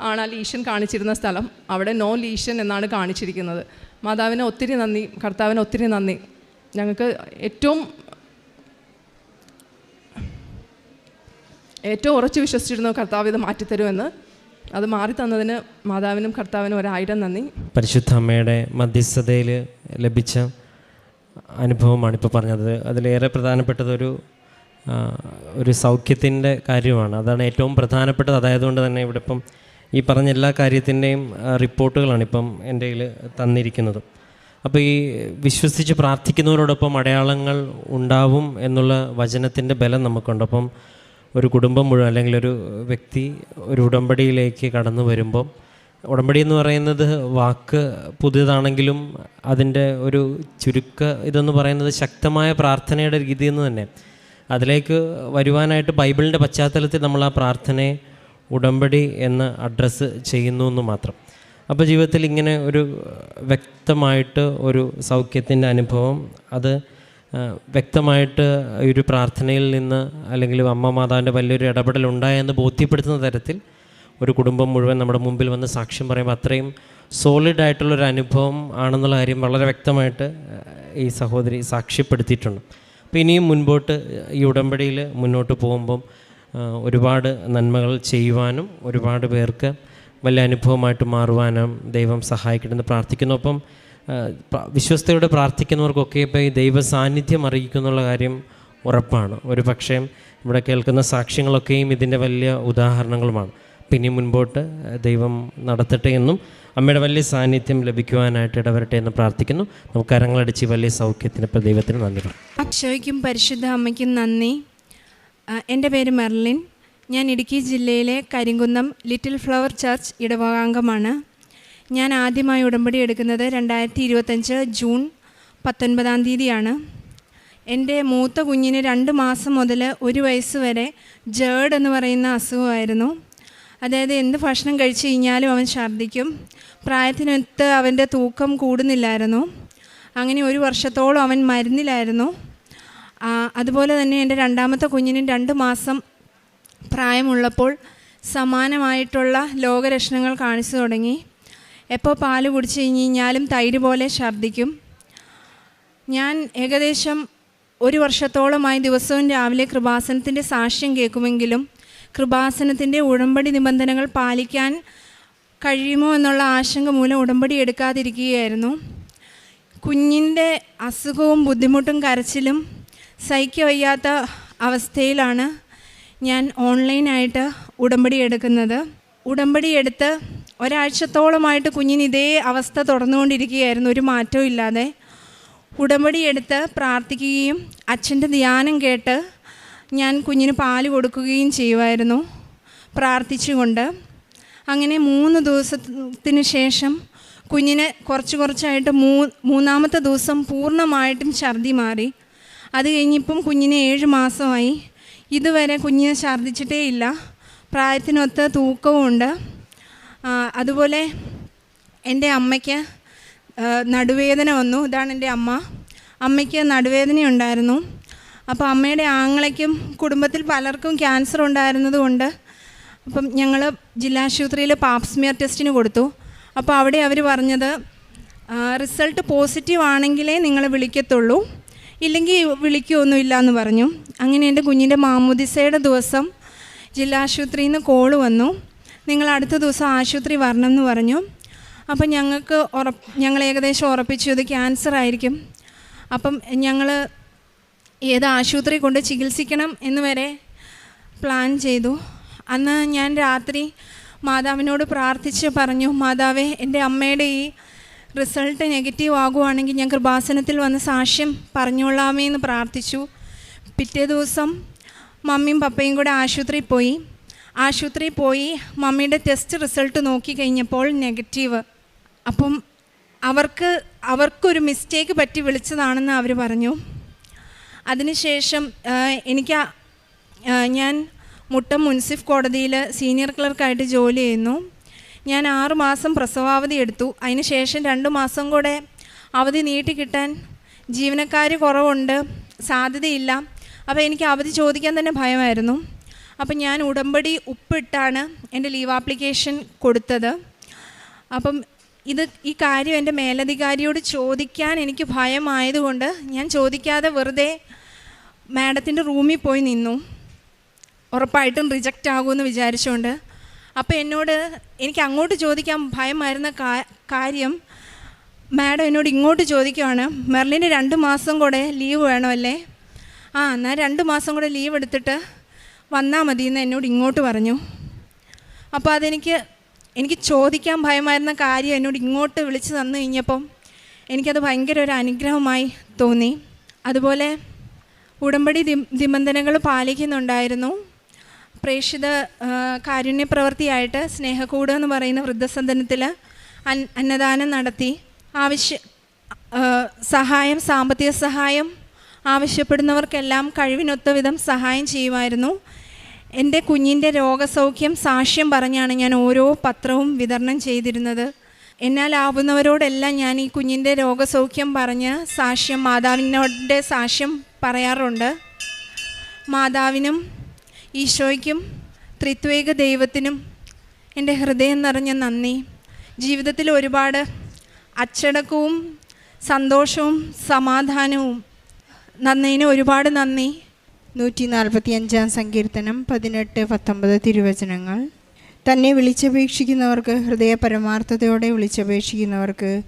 S1: ആണ് ആ ലീഷൻ കാണിച്ചിരുന്ന സ്ഥലം. അവിടെ നോ ലീഷൻ എന്നാണ് കാണിച്ചിരിക്കുന്നത്. മാതാവിന് ഒത്തിരി നന്ദി കർത്താവിന് ഒത്തിരി നന്ദി. ഞങ്ങൾക്ക് ഏറ്റവും ഏറ്റവും ഉറച്ചു വിശ്വസിച്ചിരുന്നു കർത്താവ് ഇത് മാറ്റിത്തരുമെന്ന്. അത് മാറി തന്നതിന് മാതാവിനും കർത്താവിനും ഒരായിരം നന്ദി.
S2: പരിശുദ്ധ അമ്മയുടെ മധ്യസ്ഥതയിൽ ലഭിച്ച അനുഭവമാണ് ഇപ്പോൾ പറഞ്ഞത്. അതിലേറെ പ്രധാനപ്പെട്ടത് ഒരു ഒരു സൗഖ്യത്തിന്റെ കാര്യമാണ്. അതാണ് ഏറ്റവും പ്രധാനപ്പെട്ടത്. അതായതുകൊണ്ട് തന്നെ ഇവിടെ ഇപ്പം ഈ പറഞ്ഞ എല്ലാ കാര്യത്തിന്റെയും റിപ്പോർട്ടുകളാണ് ഇപ്പം എന്റെ കയ്യിൽ തന്നിരിക്കുന്നത്. അപ്പോൾ ഈ വിശ്വസിച്ച് പ്രാർത്ഥിക്കുന്നവരോടൊപ്പം അടയാളങ്ങൾ ഉണ്ടാവും എന്നുള്ള വചനത്തിന്റെ ബലം നമുക്കുണ്ട്. അപ്പം ഒരു കുടുംബം മുഴുവൻ അല്ലെങ്കിൽ ഒരു വ്യക്തി ഒരു ഉടമ്പടിയിലേക്ക് കടന്നു വരുമ്പം ഉടമ്പടി എന്ന് പറയുന്നത് വാക്ക് പുതിയതാണെങ്കിലും അതിന്റെ ഒരു ചുരുക്ക ഇതെന്ന് പറയുന്നത് ശക്തമായ പ്രാർത്ഥനയുടെ രീതി എന്ന് തന്നെ. അതിലേക്ക് വരുവാനായിട്ട് ബൈബിളിന്റെ പശ്ചാത്തലത്തിൽ നമ്മൾ ആ പ്രാർത്ഥനയെ ഉടമ്പടി എന്ന് അഡ്രസ്സ് ചെയ്യുന്നു എന്ന് മാത്രം. അപ്പോൾ ജീവിതത്തിൽ ഇങ്ങനെ ഒരു വ്യക്തമായിട്ട് ഒരു സൗഖ്യത്തിന്റെ അനുഭവം അത് വ്യക്തമായിട്ട് ഒരു പ്രാർത്ഥനയിൽ നിന്ന് അല്ലെങ്കിൽ അമ്മ മാതാവിന്റെ വലിയൊരു ഇടപെടൽ ഉണ്ടായെന്ന് ബോധ്യപ്പെടുത്തുന്ന തരത്തിൽ ഒരു കുടുംബം മുഴുവൻ നമ്മുടെ മുമ്പിൽ വന്ന് സാക്ഷ്യം പറയുമ്പോൾ അത്രയും സോളിഡ് ആയിട്ടുള്ളൊരു അനുഭവം ആണെന്നുള്ള കാര്യം വളരെ വ്യക്തമായിട്ട് ഈ സഹോദരി സാക്ഷ്യപ്പെടുത്തിയിട്ടുണ്ട്. അപ്പോൾ ഇനിയും മുൻപോട്ട് ഈ ഉടമ്പടിയിൽ മുന്നോട്ട് പോകുമ്പം ഒരുപാട് നന്മകൾ ചെയ്യുവാനും ഒരുപാട് പേർക്ക് വലിയ അനുഭവമായിട്ട് മാറുവാനും ദൈവം സഹായിക്കണമെന്ന് പ്രാർത്ഥിക്കുന്നു. അപ്പം വിശ്വസ്തയോടെ പ്രാർത്ഥിക്കുന്നവർക്കൊക്കെ ഇപ്പോൾ ഈ ദൈവ സാന്നിധ്യം അറിയിക്കുന്നുള്ള കാര്യം ഉറപ്പാണ്. ഒരു പക്ഷേ ഇവിടെ കേൾക്കുന്ന സാക്ഷ്യങ്ങളൊക്കെയും ഇതിന്റെ വലിയ ഉദാഹരണങ്ങളുമാണ്. പിന്നെ മുൻപോട്ട് ദൈവം നടത്തട്ടെ എന്നും അമ്മയുടെ വലിയ സാന്നിധ്യം ലഭിക്കുവാനായിട്ട് ഇടവരട്ടെ എന്ന് പ്രാർത്ഥിക്കുന്നു. നമുക്ക് കരങ്ങളടിച്ച് വലിയ സൗഖ്യത്തിന് ഇപ്പോൾ ദൈവത്തിന് നന്ദി.
S3: അക്ഷയ്ക്കും പരിശുദ്ധ അമ്മയ്ക്കും നന്ദി. എന്റെ പേര് മെർലിൻ. ഞാൻ ഇടുക്കി ജില്ലയിലെ കരിങ്കുന്നം ലിറ്റിൽ ഫ്ലവർ ചർച്ച് ഇടവകാംഗമാണ്. ഞാൻ ആദ്യമായി ഉടമ്പടി എടുക്കുന്നത് രണ്ടായിരത്തി ഇരുപത്തഞ്ച് ജൂൺ പത്തൊൻപതാം തീയതിയാണ്. എന്റെ മൂത്ത കുഞ്ഞിന് രണ്ട് മാസം മുതൽ ഒരു വയസ്സ് വരെ ജേഡ് എന്ന് പറയുന്ന അസുഖമായിരുന്നു. അതായത് എന്ത് ഭക്ഷണം കഴിച്ചു കഴിഞ്ഞാലും അവൻ ഛർദ്ദിക്കും. പ്രായത്തിനൊത്ത് അവന്റെ തൂക്കം കൂടുന്നില്ലായിരുന്നു. അങ്ങനെ ഒരു വർഷത്തോളം അവൻ മരുന്നിലായിരുന്നു. അതുപോലെ തന്നെ എന്റെ രണ്ടാമത്തെ കുഞ്ഞിന് രണ്ട് മാസം പ്രായമുള്ളപ്പോൾ സമാനമായിട്ടുള്ള ലോകലക്ഷണങ്ങൾ കാണിച്ചു തുടങ്ങി. എപ്പോൾ പാൽ കുടിച്ചു കഴിഞ്ഞ് കഴിഞ്ഞാലും തൈര് പോലെ ഛർദ്ദിക്കും. ഞാൻ ഏകദേശം ഒരു വർഷത്തോളമായി ദിവസവും രാവിലെ കൃപാസനത്തിന്റെ സാക്ഷ്യം കേൾക്കുമെങ്കിലും കൃപാസനത്തിന്റെ ഉടമ്പടി നിബന്ധനകൾ പാലിക്കാൻ കഴിയുമോ എന്നുള്ള ആശങ്ക മൂലം ഉടമ്പടി എടുക്കാതിരിക്കുകയായിരുന്നു. കുഞ്ഞിന്റെ അസുഖവും ബുദ്ധിമുട്ടും കരച്ചിലും സഹിக்க വയ്യാത്ത അവസ്ഥയിലാണ് ഞാൻ ഓൺലൈനായിട്ട് ഉടമ്പടി എടുക്കുന്നത്. ഉടമ്പടി എടുത്ത് ഒരാഴ്ചത്തോളമായിട്ട് കുഞ്ഞിന് ഇതേ അവസ്ഥ തുടർന്നുകൊണ്ടിരിക്കുകയായിരുന്നു. ഒരു മാറ്റവും ഇല്ലാതെ ഉടമ്പടി എടുത്ത് പ്രാർത്ഥിക്കുകയും അച്ഛന്റെ ധ്യാനം കേട്ട് ഞാൻ കുഞ്ഞിന് പാൽ കൊടുക്കുകയും ചെയ്യുമായിരുന്നു പ്രാർത്ഥിച്ചുകൊണ്ട്. അങ്ങനെ മൂന്ന് ദിവസത്തിന് ശേഷം കുഞ്ഞിന് കുറച്ച് കുറച്ചായിട്ട് മൂന്നാമത്തെ ദിവസം പൂർണമായിട്ടും ഛർദി മാറി. അത് കഴിഞ്ഞിപ്പം കുഞ്ഞിന് ഏഴ് മാസമായി. ഇതുവരെ കുഞ്ഞിനെ ഛർദ്ദിച്ചിട്ടേ ഇല്ല. പ്രായത്തിനൊത്ത തൂക്കവും ഉണ്ട് അതുപോലെ എന്റെ അമ്മയ്ക്ക് നടുവേദന വന്നു. ഇതാണ് എന്റെ അമ്മ. അമ്മയ്ക്ക് നടുവേദനയുണ്ടായിരുന്നു. അപ്പോൾ അമ്മയുടെ ആങ്ങളയ്ക്കും കുടുംബത്തിൽ പലർക്കും ക്യാൻസർ ഉണ്ടായിരുന്നതുകൊണ്ട് അപ്പം ഞങ്ങൾ ജില്ലാശുപത്രിയിൽ പാപ്സ്മിയർ ടെസ്റ്റിന് കൊടുത്തു. അപ്പോൾ അവിടെ അവർ പറഞ്ഞത് റിസൾട്ട് പോസിറ്റീവ് ആണെങ്കിലേ നിങ്ങൾ വിളിക്കത്തുള്ളൂ. ഇല്ലെങ്കിൽ വിളിക്കുകയൊന്നുമില്ല എന്ന് പറഞ്ഞു. അങ്ങനെ എന്റെ കുഞ്ഞിന്റെ മാമുദിസയുടെ ദിവസം ജില്ലാ ആശുപത്രിയിൽ നിന്ന് കോൾ വന്നു. നിങ്ങൾ അടുത്ത ദിവസം ആശുപത്രി വരണം എന്ന് പറഞ്ഞു. അപ്പം ഞങ്ങൾക്ക് ഉറപ്പ് ഞങ്ങൾ ഏകദേശം ഉറപ്പിച്ചു ഇത് ക്യാൻസർ ആയിരിക്കും. അപ്പം ഞങ്ങൾ ഏത് ആശുപത്രി കൊണ്ട് ചികിത്സിക്കണം എന്ന് വരെ പ്ലാൻ ചെയ്തു. അന്ന് ഞാൻ രാത്രി മാതാവിനോട് പ്രാർത്ഥിച്ച് പറഞ്ഞു മാതാവേ എന്റെ അമ്മയുടെ ഈ റിസൾട്ട് നെഗറ്റീവ് ആകുവാണെങ്കിൽ ഞാൻ കൃപാസനത്തിൽ വന്ന് സാക്ഷ്യം പറഞ്ഞോളാമേ എന്ന് പ്രാർത്ഥിച്ചു. പിറ്റേ ദിവസം മമ്മിയും പപ്പയും കൂടെ ആശുപത്രിയിൽ പോയി. ആശുപത്രിയിൽ പോയി മമ്മിയുടെ ടെസ്റ്റ് റിസൾട്ട് നോക്കി കഴിഞ്ഞപ്പോൾ നെഗറ്റീവ്. അപ്പം അവർക്ക് അവർക്കൊരു മിസ്റ്റേക്ക് പറ്റി വിളിച്ചതാണെന്ന് അവർ പറഞ്ഞു. അതിനുശേഷം എനിക്ക് ഞാൻ മുട്ടം മുൻസിഫ് കോടതിയിൽ സീനിയർ ക്ലർക്കായിട്ട് ജോലി ചെയ്യുന്നു. ഞാൻ ആറുമാസം പ്രസവാവധി എടുത്തു. അതിനുശേഷം രണ്ട് മാസം കൂടെ അവധി നീട്ടി കിട്ടാൻ ജീവനക്കാർ കുറവുണ്ട്. സാധ്യതയില്ല. അപ്പോൾ എനിക്ക് അവധി ചോദിക്കാൻ തന്നെ ഭയമായിരുന്നു. അപ്പം ഞാൻ ഉടമ്പടി ഉപ്പിട്ടാണ് എന്റെ ലീവ് ആപ്ലിക്കേഷൻ കൊടുത്തത്. അപ്പം ഇത് ഈ കാര്യം എന്റെ മേലധികാരിയോട് ചോദിക്കാൻ എനിക്ക് ഭയമായതുകൊണ്ട് ഞാൻ ചോദിക്കാതെ വെറുതെ മാഡത്തിന്റെ റൂമിൽ പോയി നിന്നു. ഉറപ്പായിട്ടും റിജക്റ്റ് ആകുമെന്ന് വിചാരിച്ചുകൊണ്ട് അപ്പോൾ എന്നോട് എനിക്ക് അങ്ങോട്ട് ചോദിക്കാൻ ഭയമായിരുന്ന കാര്യം മാഡം എന്നോട് ഇങ്ങോട്ട് ചോദിക്കുവാണ് മെർലിന് രണ്ട് മാസം കൂടെ ലീവ് വേണമല്ലേ? ആ എന്നാൽ രണ്ട് മാസം കൂടെ ലീവ് എടുത്തിട്ട് വന്നാൽ മതി എന്ന് എന്നോട് ഇങ്ങോട്ട് പറഞ്ഞു. അപ്പോൾ അതെനിക്ക് എനിക്ക് ചോദിക്കാൻ ഭയമായിരുന്ന കാര്യം എന്നോട് ഇങ്ങോട്ട് വിളിച്ച് തന്നു കഴിഞ്ഞപ്പം എനിക്കത് ഭയങ്കര ഒരു അനുഗ്രഹമായി തോന്നി. അതുപോലെ ഉടമ്പടി നിബന്ധനകൾ പാലിക്കുന്നുണ്ടായിരുന്നു. പ്രേക്ഷിത കാരുണ്യ പ്രവൃത്തിയായിട്ട് സ്നേഹക്കൂട് എന്ന് പറയുന്ന വൃദ്ധസദനത്തിൽ അന്നദാനം നടത്തി. ആവശ്യ സഹായം സാമ്പത്തിക സഹായം ആവശ്യപ്പെടുന്നവർക്കെല്ലാം കഴിവിനൊത്ത വിധം സഹായം ചെയ്യുമായിരുന്നു. എന്റെ കുഞ്ഞിന്റെ രോഗസൗഖ്യം സാക്ഷ്യം പറഞ്ഞാണ് ഞാൻ ഓരോ പത്രവും വിതരണം ചെയ്തിരുന്നത്. എന്നാൽ ആവുന്നവരോടെല്ലാം ഞാൻ ഈ കുഞ്ഞിന്റെ രോഗസൗഖ്യം പറഞ്ഞ് സാക്ഷ്യം മാതാവിനോടെ സാക്ഷ്യം പറയാറുണ്ട്. മാതാവിനും ഈശോയ്ക്കും ത്രിത്വേക ദൈവത്തിനും എന്റെ ഹൃദയം നിറഞ്ഞ നന്ദി. ജീവിതത്തിൽ ഒരുപാട് അച്ചടക്കവും സന്തോഷവും സമാധാനവും. നന്ദിന് ഒരുപാട് നന്ദി.
S4: നൂറ്റി നാൽപ്പത്തി അഞ്ചാം സങ്കീർത്തനം പതിനെട്ട് പത്തൊമ്പത് തിരുവചനങ്ങൾ. തന്നെ വിളിച്ചപേക്ഷിക്കുന്നവർക്ക് ഹൃദയ പരമാർത്ഥതയോടെ വിളിച്ചപേക്ഷിക്കുന്നവർക്ക്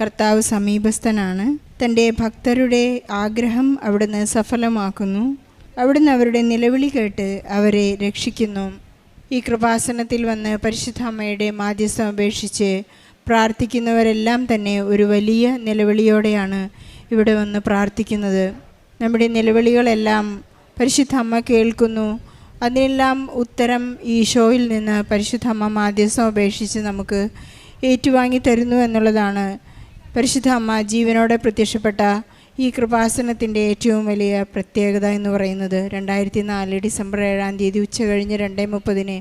S4: കർത്താവ് സമീപസ്ഥനാണ്. തന്റെ ഭക്തരുടെ ആഗ്രഹം അവിടുന്ന് സഫലമാക്കുന്നു. അവിടുന്ന് അവരുടെ നിലവിളി കേട്ട് അവരെ രക്ഷിക്കുന്നു. ഈ കൃപാസനത്തിൽ വന്ന് പരിശുദ്ധ അമ്മയുടെ മാധ്യസ്ഥം അപേക്ഷിച്ച് പ്രാർത്ഥിക്കുന്നവരെല്ലാം തന്നെ ഒരു വലിയ നിലവിളിയോടെയാണ് ഇവിടെ വന്ന് പ്രാർത്ഥിക്കുന്നത്. നമ്മുടെ നിലവിളികളെല്ലാം പരിശുദ്ധ അമ്മ കേൾക്കുന്നു. അതിനെല്ലാം ഉത്തരം ഈശോയിൽ നിന്ന് പരിശുദ്ധ അമ്മ മാധ്യസ്ഥം അപേക്ഷിച്ച് നമുക്ക് ഏറ്റുവാങ്ങി തരുന്നു എന്നുള്ളതാണ്. പരിശുദ്ധ അമ്മ ജീവനോടെ പ്രത്യക്ഷപ്പെട്ട ഈ കൃപാസനത്തിന്റെ ഏറ്റവും വലിയ പ്രത്യേകത എന്ന് പറയുന്നത് രണ്ടായിരത്തി നാല് ഡിസംബർ ഏഴാം തീയതി ഉച്ച കഴിഞ്ഞ് രണ്ടേ മുപ്പതിന്.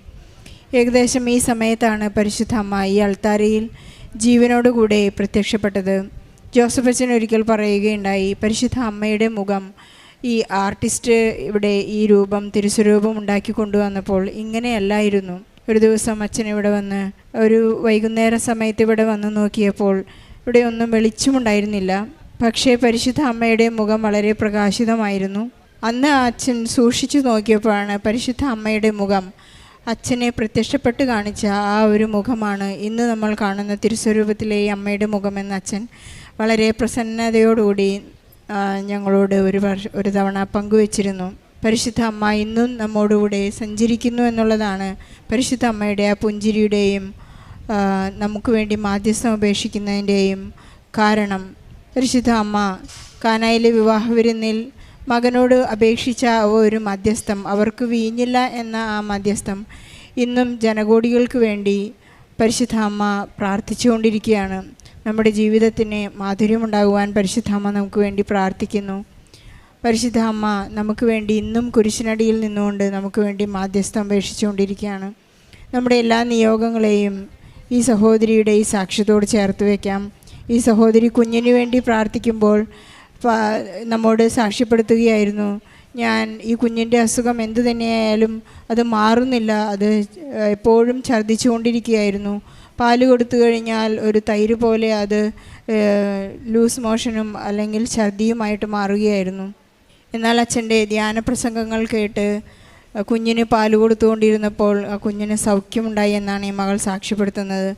S4: ഏകദേശം ഈ സമയത്താണ് പരിശുദ്ധ അമ്മ ഈ അൾത്താരയിൽ ജീവനോടുകൂടെ പ്രത്യക്ഷപ്പെട്ടത്. ജോസഫ് അച്ഛൻ ഒരിക്കൽ പറയുകയുണ്ടായി പരിശുദ്ധ അമ്മയുടെ മുഖം ഈ ആർട്ടിസ്റ്റ് ഇവിടെ ഈ രൂപം തിരുസ്വരൂപം ഉണ്ടാക്കി കൊണ്ടുവന്നപ്പോൾ ഇങ്ങനെയല്ലായിരുന്നു. ഒരു ദിവസം അച്ഛൻ ഇവിടെ വന്ന് ഒരു വൈകുന്നേര സമയത്ത് ഇവിടെ വന്ന് നോക്കിയപ്പോൾ ഇവിടെ ഒന്നും വെളിച്ചമുണ്ടായിരുന്നില്ല. പക്ഷേ പരിശുദ്ധ അമ്മയുടെ മുഖം വളരെ പ്രകാശിതമായിരുന്നു. അന്ന് അച്ഛൻ സൂക്ഷിച്ചു നോക്കിയപ്പോഴാണ് പരിശുദ്ധ അമ്മയുടെ മുഖം അച്ഛനെ പ്രത്യക്ഷപ്പെട്ട് കാണിച്ച ആ ഒരു മുഖമാണ്. ഇന്ന് നമ്മൾ കാണുന്ന തിരുസ്വരൂപത്തിലെ ഈ അമ്മയുടെ മുഖമെന്ന് അച്ഛൻ വളരെ പ്രസന്നതയോടുകൂടി ഞങ്ങളോട് ഒരു വർഷ ഒരു തവണ പങ്കുവച്ചിരുന്നു. പരിശുദ്ധ അമ്മ ഇന്നും നമ്മോടുകൂടെ സഞ്ചരിക്കുന്നു എന്നുള്ളതാണ് പരിശുദ്ധ അമ്മയുടെ ആ പുഞ്ചിരിയുടെയും നമുക്ക് വേണ്ടി മാധ്യസ്ഥം അപേക്ഷിക്കുന്നതിന്റെയും കാരണം. പരിശുദ്ധ അമ്മ കാനായിലെ വിവാഹ വിരുന്നിൽ മകനോട് അപേക്ഷിച്ച ഒരു മധ്യസ്ഥം. അവർക്ക് വീഞ്ഞില്ല എന്ന ആ മധ്യസ്ഥം ഇന്നും ജനകോടികൾക്ക് വേണ്ടി പരിശുദ്ധ അമ്മ പ്രാർത്ഥിച്ചുകൊണ്ടിരിക്കുകയാണ്. നമ്മുടെ ജീവിതത്തിന് മാധുര്യമുണ്ടാകുവാൻ പരിശുദ്ധ അമ്മ നമുക്ക് വേണ്ടി പ്രാർത്ഥിക്കുന്നു. പരിശുദ്ധ അമ്മ നമുക്ക് വേണ്ടി ഇന്നും കുരിശിനടിയിൽ നിന്നുകൊണ്ട് നമുക്ക് വേണ്ടി മാധ്യസ്ഥം അപേക്ഷിച്ചുകൊണ്ടിരിക്കുകയാണ്. നമ്മുടെ എല്ലാ നിയോഗങ്ങളെയും ഈ സഹോദരിയുടെ ഈ സാക്ഷ്യത്തോട് ചേർത്ത് വയ്ക്കാം. ഈ സഹോദരി കുഞ്ഞിന് വേണ്ടി പ്രാർത്ഥിക്കുമ്പോൾ നമ്മോട് സാക്ഷ്യപ്പെടുത്തുകയായിരുന്നു. ഞാൻ ഈ കുഞ്ഞിന്റെ അസുഖം എന്തു തന്നെയായാലും അത് മാറുന്നില്ല. അത് എപ്പോഴും ഛർദ്ദിച്ചുകൊണ്ടിരിക്കുകയായിരുന്നു. പാൽ കൊടുത്തു കഴിഞ്ഞാൽ ഒരു തൈര് പോലെ അത് ലൂസ് മോഷനും അല്ലെങ്കിൽ ഛർദിയുമായിട്ട് മാറുകയായിരുന്നു. എന്നാൽ അച്ഛന്റെ ധ്യാന പ്രസംഗങ്ങൾ കേട്ട് കുഞ്ഞിന് പാൽ കൊടുത്തുകൊണ്ടിരുന്നപ്പോൾ ആ കുഞ്ഞിന് സൗഖ്യമുണ്ടായി എന്നാണ് ഈ മകൾ സാക്ഷ്യപ്പെടുത്തുന്നത്.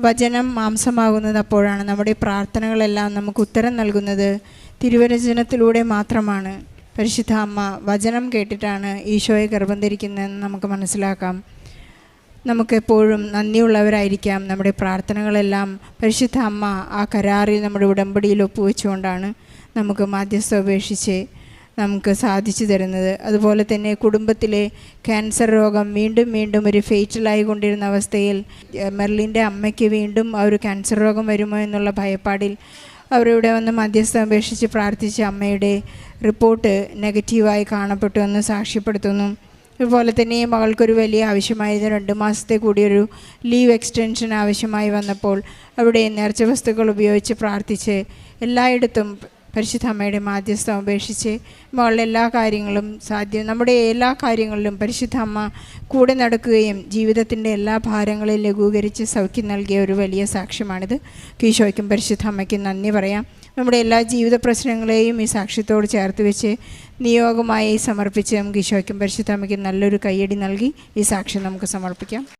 S4: വചനം മാംസമാകുന്നത് അപ്പോഴാണ്. നമ്മുടെ പ്രാർത്ഥനകളെല്ലാം നമുക്ക് ഉത്തരം നൽകുന്നത് തിരുവചനത്തിലൂടെ മാത്രമാണ്. പരിശുദ്ധ അമ്മ വചനം കേട്ടിട്ടാണ് ഈശോയെ ഗർഭം ധരിക്കുന്നതെന്ന് നമുക്ക് മനസ്സിലാക്കാം. നമുക്കെപ്പോഴും നന്ദിയുള്ളവരായിരിക്കാം. നമ്മുടെ പ്രാർത്ഥനകളെല്ലാം പരിശുദ്ധ അമ്മ ആ കരാറിൽ നമ്മുടെ ഉടമ്പടിയിൽ ഒപ്പുവെച്ചുകൊണ്ടാണ് നമുക്ക് മാധ്യസ്ഥ ഉപേക്ഷിച്ച് നമുക്ക് സാധിച്ചു തരുന്നത്. അതുപോലെ തന്നെ കുടുംബത്തിലെ ക്യാൻസർ രോഗം വീണ്ടും വീണ്ടും ഒരു ഫേറ്റലായി കൊണ്ടിരുന്ന അവസ്ഥയിൽ മെർലിന്റെ അമ്മയ്ക്ക് വീണ്ടും ആ ഒരു ക്യാൻസർ രോഗം വരുമോ എന്നുള്ള ഭയപ്പാടിൽ അവരിവിടെ വന്ന് മധ്യസ്ഥം അപേക്ഷിച്ച് പ്രാർത്ഥിച്ച അമ്മയുടെ റിപ്പോർട്ട് നെഗറ്റീവായി കാണപ്പെട്ടു എന്ന് സാക്ഷ്യപ്പെടുത്തുന്നു. അതുപോലെ തന്നെ മകൾക്കൊരു വലിയ ആവശ്യമായത് രണ്ട് മാസത്തെ കൂടി ഒരു ലീവ് എക്സ്റ്റൻഷൻ ആവശ്യമായി വന്നപ്പോൾ അവിടെ നേർച്ച വസ്തുക്കൾ ഉപയോഗിച്ച് പ്രാർത്ഥിച്ച് എല്ലായിടത്തും പരിശുദ്ധ അമ്മയുടെ മാധ്യസ്ഥം അപേക്ഷിച്ച് മകളുടെ എല്ലാ കാര്യങ്ങളും സാധ്യം. നമ്മുടെ എല്ലാ കാര്യങ്ങളിലും പരിശുദ്ധ അമ്മ കൂടെ നടക്കുകയും ജീവിതത്തിന്റെ എല്ലാ ഭാരങ്ങളെയും ലഘൂകരിച്ച് സൗഖ്യം നൽകിയ ഒരു വലിയ സാക്ഷ്യമാണിത്. കീശോയ്ക്കും പരിശുദ്ധ അമ്മയ്ക്കും നന്ദി പറയാം. നമ്മുടെ എല്ലാ ജീവിത പ്രശ്നങ്ങളെയും ഈ സാക്ഷ്യത്തോട് ചേർത്ത് വെച്ച് നിയോഗമായി സമർപ്പിച്ച് നമുക്ക് പരിശുദ്ധ അമ്മയ്ക്കും നല്ലൊരു കയ്യടി നൽകി ഈ സാക്ഷ്യം നമുക്ക് സമർപ്പിക്കാം.